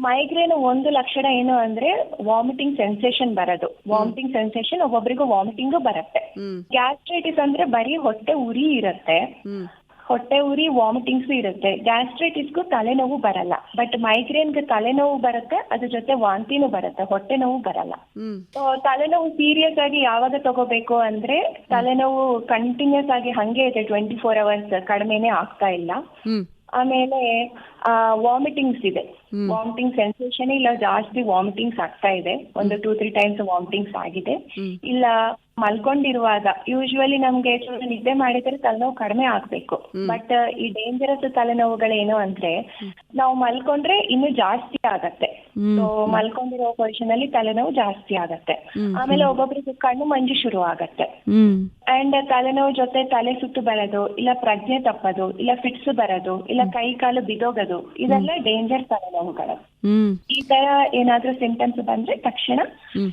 ಮೈಗ್ರೇನ್ ಒಂದು ಲಕ್ಷಣ ಏನು ಅಂದ್ರೆ ವಾಮಿಟಿಂಗ್ ಸೆನ್ಸೇಷನ್ ಬರೋದು. ವಾಮಿಟಿಂಗ್ ಸೆನ್ಸೇಷನ್ ಒಬ್ಬೊಬ್ಬರಿಗೂ ವಾಮಿಟಿಂಗ್ ಬರುತ್ತೆ. ಗ್ಯಾಸ್ಟ್ರೈಟಿಸ್ ಅಂದ್ರೆ ಬರೀ ಹೊಟ್ಟೆ ಉರಿ ಇರುತ್ತೆ. ಹೊಟ್ಟೆ ಉರಿ ವಾಮಿಟಿಂಗ್ಸ್ ಇರುತ್ತೆ. ಗ್ಯಾಸ್ಟ್ರೈಟಿಸ್ಗೂ ತಲೆನೋವು ಬರಲ್ಲ. ಬಟ್ ಮೈಗ್ರೇನ್ಗೆ ತಲೆನೋವು ಬರುತ್ತೆ ಅದ್ರ ಜೊತೆ ವಾಂತಿನೂ ಬರುತ್ತೆ ಹೊಟ್ಟೆ ನೋವು ಬರಲ್ಲ. ತಲೆನೋವು ಸೀರಿಯಸ್ ಆಗಿ ಯಾವಾಗ ತಗೋಬೇಕು ಅಂದ್ರೆ ತಲೆನೋವು ಕಂಟಿನ್ಯೂಸ್ ಆಗಿ ಹಂಗೆ ಇದೆ ಟ್ವೆಂಟಿ ಫೋರ್ ಅವರ್ಸ್ ಕಡಿಮೆನೆ ಆಗ್ತಾ ಇಲ್ಲ. ಆಮೇಲೆ ವಾಮಿಟಿಂಗ್ಸ್ ಇದೆ. ವಾಮಿಟಿಂಗ್ ಸೆನ್ಸೇಷನ್ ಇಲ್ಲ ಜಾಸ್ತಿ ವಾಮಿಟಿಂಗ್ಸ್ ಆಗ್ತಾ ಇದೆ. ಒಂದು ಟೂ ತ್ರೀ ಟೈಮ್ಸ್ ವಾಮಿಟಿಂಗ್ಸ್ ಆಗಿದೆ. ಇಲ್ಲ ಮಲ್ಕೊಂಡಿರುವಾಗ ಯೂಶುವಲಿ ನಮ್ಗೆ ಚೂರು ನಿದ್ದೆ ಮಾಡಿದ್ರೆ ತಲೆನೋವು ಕಡಿಮೆ ಆಗ್ಬೇಕು. ಬಟ್ ಈ ಡೇಂಜರಸ್ ತಲೆನೋವುಗಳೇನು ಅಂದ್ರೆ ನಾವು ಮಲ್ಕೊಂಡ್ರೆ ಇನ್ನು ಜಾಸ್ತಿ ಆಗತ್ತೆ. ಸೊ ಮಲ್ಕೊಂಡಿರೋ ಪೊಸಿಷನ್ ಅಲ್ಲಿ ತಲೆನೋವು ಜಾಸ್ತಿ ಆಗತ್ತೆ. ಆಮೇಲೆ ಒಬ್ಬೊಬ್ರಿಗೆ ಕಣ್ಣು ಮಂಜು ಶುರು ಆಗತ್ತೆ. ಅಂಡ್ ತಲೆನೋವು ಜೊತೆ ತಲೆ ಸುತ್ತು ಬರೋದು ಇಲ್ಲ ಪ್ರಜ್ಞೆ ತಪ್ಪೋದು ಇಲ್ಲ ಫಿಟ್ಸ್ ಬರೋದು ಇಲ್ಲ ಕೈ ಕಾಲು ಬಿದೋಗೋದು ಇದೆಲ್ಲ ಡೇಂಜರ್ ತಲೆನೋವುಗಳು. ಈ ತರ ಏನಾದ್ರೂ ಸಿಂಟಮ್ಸ್ ಬಂದ್ರೆ ತಕ್ಷಣ.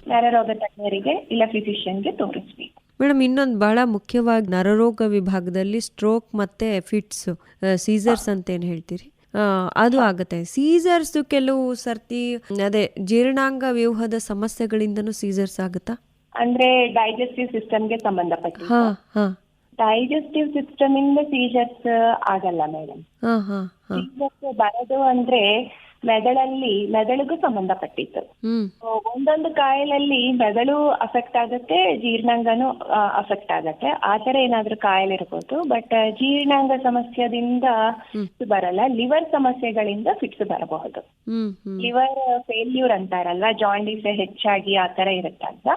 ನರರೋಗ ತಜ್ಞರಿಗೆ ಇಲ್ಲ ಫಿಸಿಷಿಯನ್ಗೆ ತೋರಿಸ್ಬೇಕು. ಮೇಡಮ್ ಇನ್ನೊಂದು ಬಹಳ ಮುಖ್ಯವಾಗಿ ನರರೋಗ ವಿಭಾಗದಲ್ಲಿ ಸ್ಟ್ರೋಕ್ ಮತ್ತೆ ಫಿಟ್ಸ್ ಸೀಸರ್ಸ್ ಅಂತ ಏನು ಹೇಳ್ತೀರಿ? ಅದು ಆಗುತ್ತೆ. ಸೀಸರ್ಸ್ ಕೆಲವು ಸರ್ತಿ ಅದೇ ಜೀರ್ಣಾಂಗ ವ್ಯೂಹದ ಸಮಸ್ಯೆಗಳಿಂದನೂ ಸೀಸರ್ಸ್ ಆಗುತ್ತಾ? ಅಂದ್ರೆ ಡೈಜೆಸ್ಟಿವ್ ಸಿಸ್ಟಮ್ಗೆ ಸಂಬಂಧಪಟ್ಟ ಹಾ ಹಾ. ಡೈಜೆಸ್ಟಿವ್ ಸಿಸ್ಟಮ್ ಇಂದ ಸೀಸರ್ಸ್ ಆಗಲ್ಲ ಮೇಡಮ್. ಹಾ ಹಾ ಹಾ. ಸೀಜರ್ಸ್ ಬರೋದು ಅಂದ್ರೆ ಮೆದುಳಲ್ಲಿ ಮೆದಳಿಗೂ ಸಂಬಂಧಪಟ್ಟಿತ್ತು. ಒಂದೊಂದು ಕಾಯಿಲಲ್ಲಿ ಮೆದಳು ಅಫೆಕ್ಟ್ ಆಗುತ್ತೆ ಜೀರ್ಣಾಂಗನೂ ಅಫೆಕ್ಟ್ ಆಗುತ್ತೆ. ಆತರ ತರ ಏನಾದ್ರೂ ಕಾಯಿಲೆ ಇರ್ಬೋದು ಬಟ್ ಜೀರ್ಣಾಂಗ ಸಮಸ್ಯೆದಿಂದ ಫಿಟ್ಸ್ ಬರಲ್ಲ ಲಿವರ್ ಸಮಸ್ಯೆಗಳಿಂದ ಫಿಟ್ಸ್ ಬರಬಹುದು. ಲಿವರ್ ಫೇಲ್ಯೂರ್ ಅಂತಾರಲ್ಲ ಜಾಂಡೀಸ್ ಹೆಚ್ಚಾಗಿ ಆತರ ತರ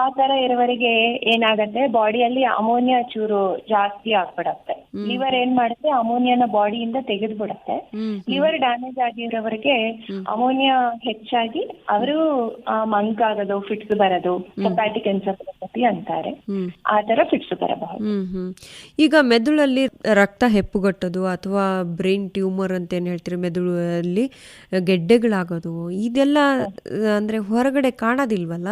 ಆತರ ಇರುವವರಿಗೆ ಏನಾಗತ್ತೆ ಬಾಡಿಯಲ್ಲಿ ಅಮೋನಿಯಾ ಚೂರು ಜಾಸ್ತಿ ಆಗ್ಬಿಡತ್ತೆ. ಲಿವರ್ ಏನ್ ಮಾಡುತ್ತೆ ಅಮೋನಿಯಾನ ಬಾಡಿಯಿಂದ ತೆಗೆದ್ಬಿಡತ್ತೆ. ಲಿವರ್ ಡ್ಯಾಮೇಜ್ ಆಗಿರೋವರಿಗೆ ಅಮೋನಿಯಾ ಹೆಚ್ಚಾಗಿ ಅವರು ಮಂಕಾಗೋದು ಫಿಟ್ಸ್ ಬರೋದು ಹೆಪಾಟಿಕ್ ಎನ್ಸೆಫಲೋಪತಿ ಅಂತಾರೆ. ಆ ತರ ಫಿಟ್ಸ್ ಬರಬಹುದು. ಈಗ ಮೆದುಳಲ್ಲಿ ರಕ್ತ ಹೆಪ್ಪುಗಟ್ಟೋದು ಅಥವಾ ಬ್ರೈನ್ ಟ್ಯೂಮರ್ ಅಂತ ಏನ್ ಹೇಳ್ತೀರಿ? ಮೆದುಳಲ್ಲಿ ಗೆಡ್ಡೆಗಳಾಗೋದು ಇದೆಲ್ಲ ಅಂದ್ರೆ ಹೊರಗಡೆ ಕಾಣೋದಿಲ್ವಲ್ಲ?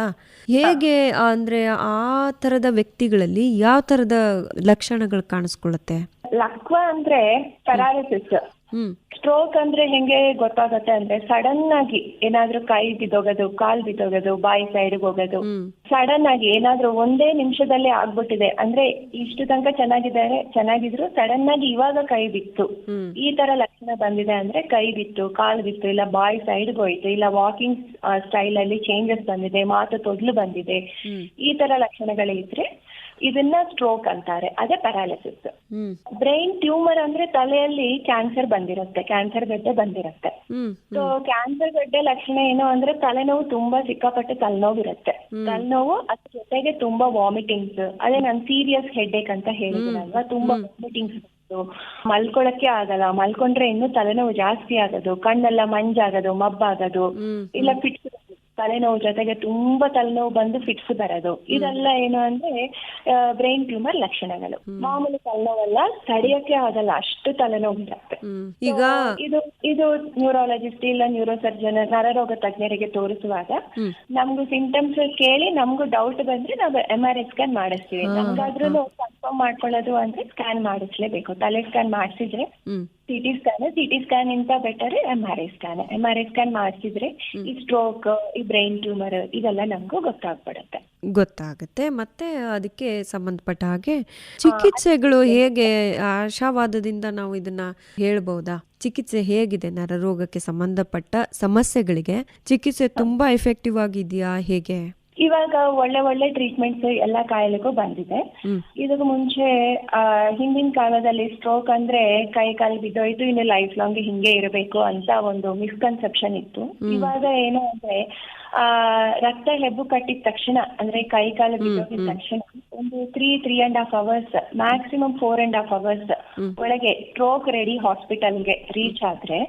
ಹೇಗೆ ಅಂದ್ರೆ ಆ ತರದ ವ್ಯಕ್ತಿಗಳಲ್ಲಿ ಯಾವ ತರದ ಲಕ್ಷಣಗಳು ಕಾಣಿಸ್ಕೊಳ್ಳುತ್ತೆ? ಲಕ್ವ ಅಂದ್ರೆ ಪೆರಾಲಿಸಿಸ್ ಸ್ಟ್ರೋಕ್ ಅಂದ್ರೆ ಹೆಂಗೆ ಗೊತ್ತಾಗತ್ತೆ ಅಂದ್ರೆ ಸಡನ್ ಆಗಿ ಏನಾದ್ರೂ ಕೈ ಬಿದ್ದೋಗೋದು ಕಾಲ್ ಬಿದ್ದೋಗೋದು ಬಾಯಿ ಸೈಡ್ ಹೋಗೋದು ಸಡನ್ ಆಗಿ ಏನಾದ್ರೂ ಒಂದೇ ನಿಮಿಷದಲ್ಲಿ ಆಗ್ಬಿಟ್ಟಿದೆ ಅಂದ್ರೆ ಇಷ್ಟು ತನಕ ಚೆನ್ನಾಗಿದ್ದಾರೆ ಚೆನ್ನಾಗಿದ್ರು ಸಡನ್ ಆಗಿ ಇವಾಗ ಕೈ ಬಿತ್ತು. ಈ ತರ ಲಕ್ಷಣ ಬಂದಿದೆ ಅಂದ್ರೆ ಕೈ ಬಿತ್ತು ಕಾಲ್ ಬಿತ್ತು ಇಲ್ಲ ಬಾಯಿ ಸೈಡ್ ಹೋಯ್ತು ಇಲ್ಲ ವಾಕಿಂಗ್ ಸ್ಟೈಲ್ ಅಲ್ಲಿ ಚೇಂಜಸ್ ಬಂದಿದೆ ಮಾತು ತೊದ್ಲು ಬಂದಿದೆ. ಈ ತರ ಲಕ್ಷಣಗಳಿದ್ರೆ ಇದನ್ನ ಸ್ಟ್ರೋಕ್ ಅಂತಾರೆ. ಅದೇ ಪ್ಯಾರಾಲಿಸಿಸ್ ಬ್ರೈನ್ ಟ್ಯೂಮರ್ ಅಂದ್ರೆ ತಲೆಯಲ್ಲಿ ಕ್ಯಾನ್ಸರ್ ಬಂದಿರುತ್ತೆ ಕ್ಯಾನ್ಸರ್ ಗಡ್ಡೆ ಬಂದಿರುತ್ತೆ. ಸೊ ಕ್ಯಾನ್ಸರ್ ಗಡ್ಡೆ ಲಕ್ಷಣ ಏನು ಅಂದ್ರೆ ತಲೆನೋವು ತುಂಬಾ ಸಿಕ್ಕಾಪಟ್ಟೆ ತಲೆನೋವಿರುತ್ತೆ. ತಲೆನೋವು ಅದ್ರ ಜೊತೆಗೆ ತುಂಬಾ ವಾಮಿಟಿಂಗ್ಸ್ ಅದೇ ನಾನು ಸೀರಿಯಸ್ ಹೆಡ್ಏಕ್ ಅಂತ ಹೇಳಿದ್ರಲ್ವಾ ತುಂಬಾ ವಾಮಿಟಿಂಗ್ಸ್ ಮಲ್ಕೊಳಕ್ಕೆ ಆಗಲ್ಲ. ಮಲ್ಕೊಂಡ್ರೆ ಇನ್ನು ತಲೆನೋವು ಜಾಸ್ತಿ ಆಗೋದು. ಕಣ್ಣೆಲ್ಲ ಮಂಜಾಗೋದು ಮಬ್ಬಾಗೋದು. ಇಲ್ಲ ಫಿಟ್ಸ್ ತಲೆನೋವು ಜೊತೆಗೆ ತುಂಬಾ ತಲೆನೋವು ಬಂದು ಫಿಟ್ಸ್ ಬರೋದು. ಇದೆಲ್ಲ ಏನು ಅಂದ್ರೆ ಬ್ರೈನ್ ಟ್ಯೂಮರ್ ಲಕ್ಷಣಗಳು. ಮಾಮೂಲಿ ತಲೆನೋವೆಲ್ಲ ತಡೆಯಕ್ಕೆ ಆಗಲ್ಲ ಅಷ್ಟು ತಲೆನೋವು ಇರುತ್ತೆ ಈಗ ಇದು ಇದು ನ್ಯೂರಾಲಜಿಸ್ಟ್ ಇಲ್ಲ ನ್ಯೂರೋಸರ್ಜನ್ ನರರೋಗ ತಜ್ಞರಿಗೆ ತೋರಿಸುವಾಗ. ನಮ್ಗೂ ಸಿಂಟಮ್ಸ್ ಕೇಳಿ ನಮ್ಗೂ ಡೌಟ್ ಬಂದ್ರೆ ನಾವು ಎಂ ಆರ್ ಐ ಸ್ಕ್ಯಾನ್ ಮಾಡಿಸ್ತೀವಿ. ನಮ್ಗಾದ್ರೂ ಕನ್ಫರ್ಮ್ ಮಾಡ್ಕೊಳ್ಳೋದು ಅಂದ್ರೆ ಸ್ಕ್ಯಾನ್ ಮಾಡಿಸ್ಲೇಬೇಕು. ತಲೆ ಸ್ಕ್ಯಾನ್ ಮಾಡಿಸಿದ್ರೆ C T scan C T scan ಇಂತ better M R I scan M R I scan ಮಾಡಿಸಿದ್ರೆ ಈ ಸ್ಟ್ರೋಕ್ ಈ ಬ್ರೈನ್ ಟ್ಯೂಮರ್ ಇದೆಲ್ಲ ನಮಗೂ ಗೊತ್ತಾಗ್ಬಿಡುತ್ತೆ. ಗೊತ್ತಾಗುತ್ತೆ. ಮತ್ತೆ ಅದಕ್ಕೆ ಸಂಬಂಧಪಟ್ಟ ಹಾಗೆ ಚಿಕಿತ್ಸೆಗಳು ಹೇಗೆ ಆಶಾವಾದದಿಂದ ನಾವು ಇದನ್ನ ಹೇಳ್ಬಹುದಾ ಚಿಕಿತ್ಸೆ ಹೇಗಿದೆ? ನರರೋಗಕ್ಕೆ ಸಂಬಂಧಪಟ್ಟ ಸಮಸ್ಯೆಗಳಿಗೆ ಚಿಕಿತ್ಸೆ ತುಂಬಾ ಎಫೆಕ್ಟಿವ್ ಆಗಿದೆಯಾ? ಹೇಗೆ? ಇವಾಗ ಒಳ್ಳೆ ಒಳ್ಳೆ ಟ್ರೀಟ್ಮೆಂಟ್ಸ್ ಎಲ್ಲ ಕಾಯಿಲೆಗೂ ಬಂದಿದೆ. ಇದಕ್ಕೂ ಮುಂಚೆ ಆ, ಹಿಂದಿನ ಕಾಲದಲ್ಲಿ ಸ್ಟ್ರೋಕ್ ಅಂದ್ರೆ ಕೈ ಕಾಲು ಬಿದ್ದೋಯ್ತು ಇನ್ನು ಲೈಫ್ ಲಾಂಗ್ ಹಿಂಗೆ ಇರಬೇಕು ಅಂತ ಒಂದು ಮಿಸ್ಕನ್ಸೆಪ್ಷನ್ ಇತ್ತು. ಇವಾಗ ಏನು ಅಂದ್ರೆ ಆ ರಕ್ತ ಹೆಬ್ಬು ಕಟ್ಟಿದ ತಕ್ಷಣ ಅಂದ್ರೆ ಕೈ ಕಾಲು ಬಿದ್ದೋಗಿದ ತಕ್ಷಣ ಒಂದು three three and half hours maximum four and half hours ಒಳಗೆ ಸ್ಟ್ರೋಕ್ ರೆಡಿ ಹಾಸ್ಪಿಟಲ್ಗೆ ರೀಚ್ ಆದ್ರೆ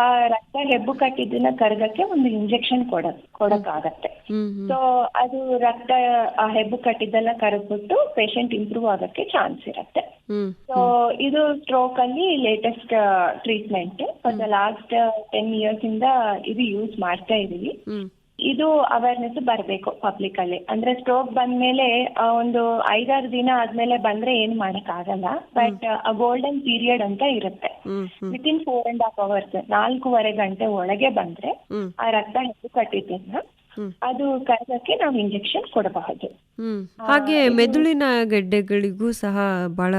ಆ ರಕ್ತ ಹೆಬ್ಬು ಕಟ್ಟಿದ್ದನ್ನ ಕರಗಕ್ಕೆ ಒಂದು ಇಂಜೆಕ್ಷನ್ ಕೊಡ ಕೊಡಕ್ಕಾಗತ್ತೆ. ಸೊ ಅದು ರಕ್ತ ಆ ಹೆಬ್ಬು ಕಟ್ಟಿದ್ದೆಲ್ಲ ಕರಗ್ಬಿಟ್ಟು ಪೇಷಂಟ್ ಇಂಪ್ರೂವ್ ಆಗಕ್ಕೆ ಚಾನ್ಸ್ ಇರತ್ತೆ. ಸೊ ಇದು ಸ್ಟ್ರೋಕ್ ಅಲ್ಲಿ latest treatment last ten years ಇಂದ ಇದು ಯೂಸ್ ಮಾಡ್ತಾ ಇದೀವಿ. ಇದು ಅವೇರ್ನೆಸ್ ಬರಬೇಕು ಪಬ್ಲಿಕ್ ಅಲ್ಲಿ. ಅಂದ್ರೆ ಸ್ಟ್ರೋಕ್ ಬಂದ್ಮೇಲೆ ಆ, ಒಂದು ಐದಾರು ದಿನ ಆದ್ಮೇಲೆ ಬಂದ್ರೆ ಏನ್ ಮಾಡಕ್ ಆಗಲ್ಲ ಬಟ್ ಆ ಗೋಲ್ಡನ್ ಪೀರಿಯಡ್ ಅಂತ ಇರುತ್ತೆ. Within four and half hours ನಾಲ್ಕೂವರೆ ಗಂಟೆ ಒಳಗೆ ಬಂದ್ರೆ ಆ ರಕ್ತ ಹೆಚ್ಚು ಕಟ್ಟಿದ್ದನ್ನ ಅದು ಕರಗಕ್ಕೆ ನಾವು ಇಂಜೆಕ್ಷನ್ ಕೊಡಬಹುದು. ಹಾಗೆ ಮೆದುಳಿನ ಗೆಡ್ಡೆಗಳಿಗೂ ಸಹ ಬಹಳ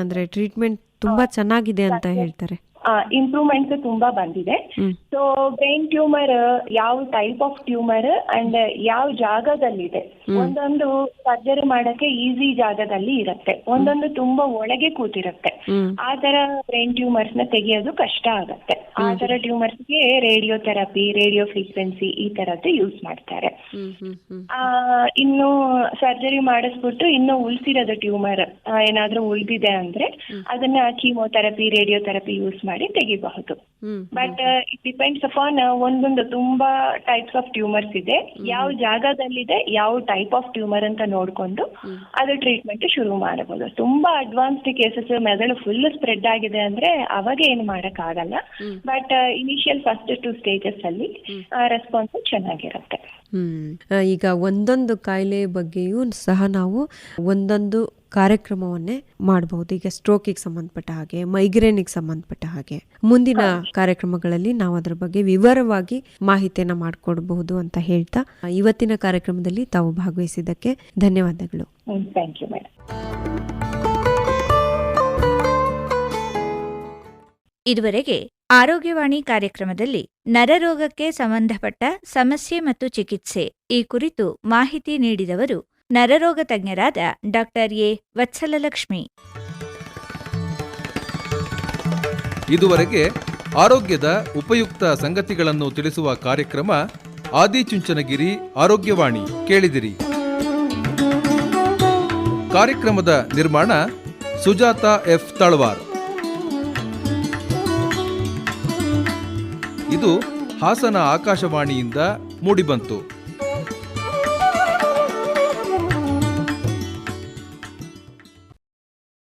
ಅಂದ್ರೆ ಟ್ರೀಟ್ಮೆಂಟ್ ತುಂಬಾ ಚೆನ್ನಾಗಿದೆ ಅಂತ ಹೇಳ್ತಾರೆ. ಇಂಪ್ರೂವ್ಮೆಂಟ್ ತುಂಬಾ ಬಂದಿದೆ. ಸೊ ಬ್ರೈನ್ ಟ್ಯೂಮರ್ ಯಾವ ಟೈಪ್ ಆಫ್ ಟ್ಯೂಮರ್ ಅಂಡ್ ಯಾವ ಜಾಗದಲ್ಲಿದೆ? ಒಂದೊಂದು ಸರ್ಜರಿ ಮಾಡಕ್ಕೆ ಈಸಿ ಜಾಗದಲ್ಲಿ ಇರುತ್ತೆ. ಒಂದೊಂದು ತುಂಬಾ ಒಳಗೆ ಕೂತಿರುತ್ತೆ. ಆ ತರ ಬ್ರೈನ್ ಟ್ಯೂಮರ್ಸ್ನ ತೆಗೆಯೋದು ಕಷ್ಟ ಆಗತ್ತೆ. ಆ ತರ ಟ್ಯೂಮರ್ಸ್ಗೆ ರೇಡಿಯೋ ಥೆರಪಿ ರೇಡಿಯೋ ಫ್ರೀಕ್ವೆನ್ಸಿ ಈ ತರದ್ದು ಯೂಸ್ ಮಾಡ್ತಾರೆ. ಆ, ಇನ್ನು ಸರ್ಜರಿ ಮಾಡಿಸ್ಬಿಟ್ಟು ಇನ್ನು ಉಳ್ಸಿರೋದು ಟ್ಯೂಮರ್ ಏನಾದ್ರೂ ಉಳಿದಿದೆ ಅಂದ್ರೆ ಅದನ್ನ ಕೀಮೋಥೆರಪಿ ರೇಡಿಯೋ ಥೆರಪಿ ಯೂಸ್ ಮಾಡಿ ತೆಗಿಬಹುದು. ಬಟ್ ಇಟ್ ಡಿಪೆಂಡ್ಸ್ ಅಪಾನ್ ಒಂದೊಂದು ತುಂಬಾ ಟೈಪ್ಸ್ ಆಫ್ ಟ್ಯೂಮರ್ಸ್ ಇದೆ. ಯಾವ ಜಾಗದಲ್ಲಿದೆ ಯಾವ ಟೈಪ್ ಆಫ್ ಟ್ಯೂಮರ್ ಅಂತ ನೋಡ್ಕೊಂಡು ಅದು ಟ್ರೀಟ್ಮೆಂಟ್ ಶುರು ಮಾಡಬಹುದು. ತುಂಬಾ ಅಡ್ವಾನ್ಸ್ಡ್ ಕೇಸಸ್ ಮೆದುಳು ಫುಲ್ ಸ್ಪ್ರೆಡ್ ಆಗಿದೆ ಅಂದ್ರೆ ಅವಾಗ ಏನು ಮಾಡಕ್ ಆಗಲ್ಲ but initial first two stages ಅಲ್ಲಿ ರೆಸ್ಪಾನ್ಸ್ ಚೆನ್ನಾಗಿರುತ್ತೆ. ಈಗ ಒಂದೊಂದು ಕಾಯಿಲೆ ಬಗ್ಗೆಯೂ ಸಹ ನಾವು ಒಂದೊಂದು ಕಾರ್ಯಕ್ರಮವನ್ನೇ ಮಾಡಬಹುದು. ಈಗ ಸ್ಟ್ರೋಕಿಗೆ ಸಂಬಂಧಪಟ್ಟ ಹಾಗೆ ಮೈಗ್ರೇನಿಗೆ ಸಂಬಂಧಪಟ್ಟ ಹಾಗೆ. ಮುಂದಿನ ಕಾರ್ಯಕ್ರಮಗಳಲ್ಲಿ ನಾವು ಅದರ ಬಗ್ಗೆ ವಿವರವಾಗಿ ಮಾಹಿತಿಯನ್ನ ಮಾಡಿಕೊಡಬಹುದು ಅಂತ ಹೇಳ್ತಾ ಇವತ್ತಿನ ಕಾರ್ಯಕ್ರಮದಲ್ಲಿ ತಾವು ಭಾಗವಹಿಸಿದ್ದಕ್ಕೆ ಧನ್ಯವಾದಗಳು. ಥ್ಯಾಂಕ್ ಯು ಮೇಡಮ್ ಇದುವರೆಗೆ ಆರೋಗ್ಯವಾಣಿ ಕಾರ್ಯಕ್ರಮದಲ್ಲಿ ನರರೋಗಕ್ಕೆ ಸಂಬಂಧಪಟ್ಟ ಸಮಸ್ಯೆ ಮತ್ತು ಚಿಕಿತ್ಸೆ ಈ ಕುರಿತು ಮಾಹಿತಿ ನೀಡಿದವರು ನರರೋಗ ತಜ್ಞರಾದ ಡಾಕ್ಟರ್ ಎ ವತ್ಸಲಲಕ್ಷ್ಮಿ. ಇದುವರೆಗೆ ಆರೋಗ್ಯದ ಉಪಯುಕ್ತ ಸಂಗತಿಗಳನ್ನು ತಿಳಿಸುವ ಕಾರ್ಯಕ್ರಮ ಆದಿಚುಂಚನಗಿರಿ ಆರೋಗ್ಯವಾಣಿ ಕೇಳಿದಿರಿ. ಕಾರ್ಯಕ್ರಮದ ನಿರ್ಮಾಣ ಸುಜಾತ ಎಫ್ ತಳವಾರ್. ಇದು ಹಾಸನ ಆಕಾಶವಾಣಿಯಿಂದ ಮೂಡಿಬಂತು.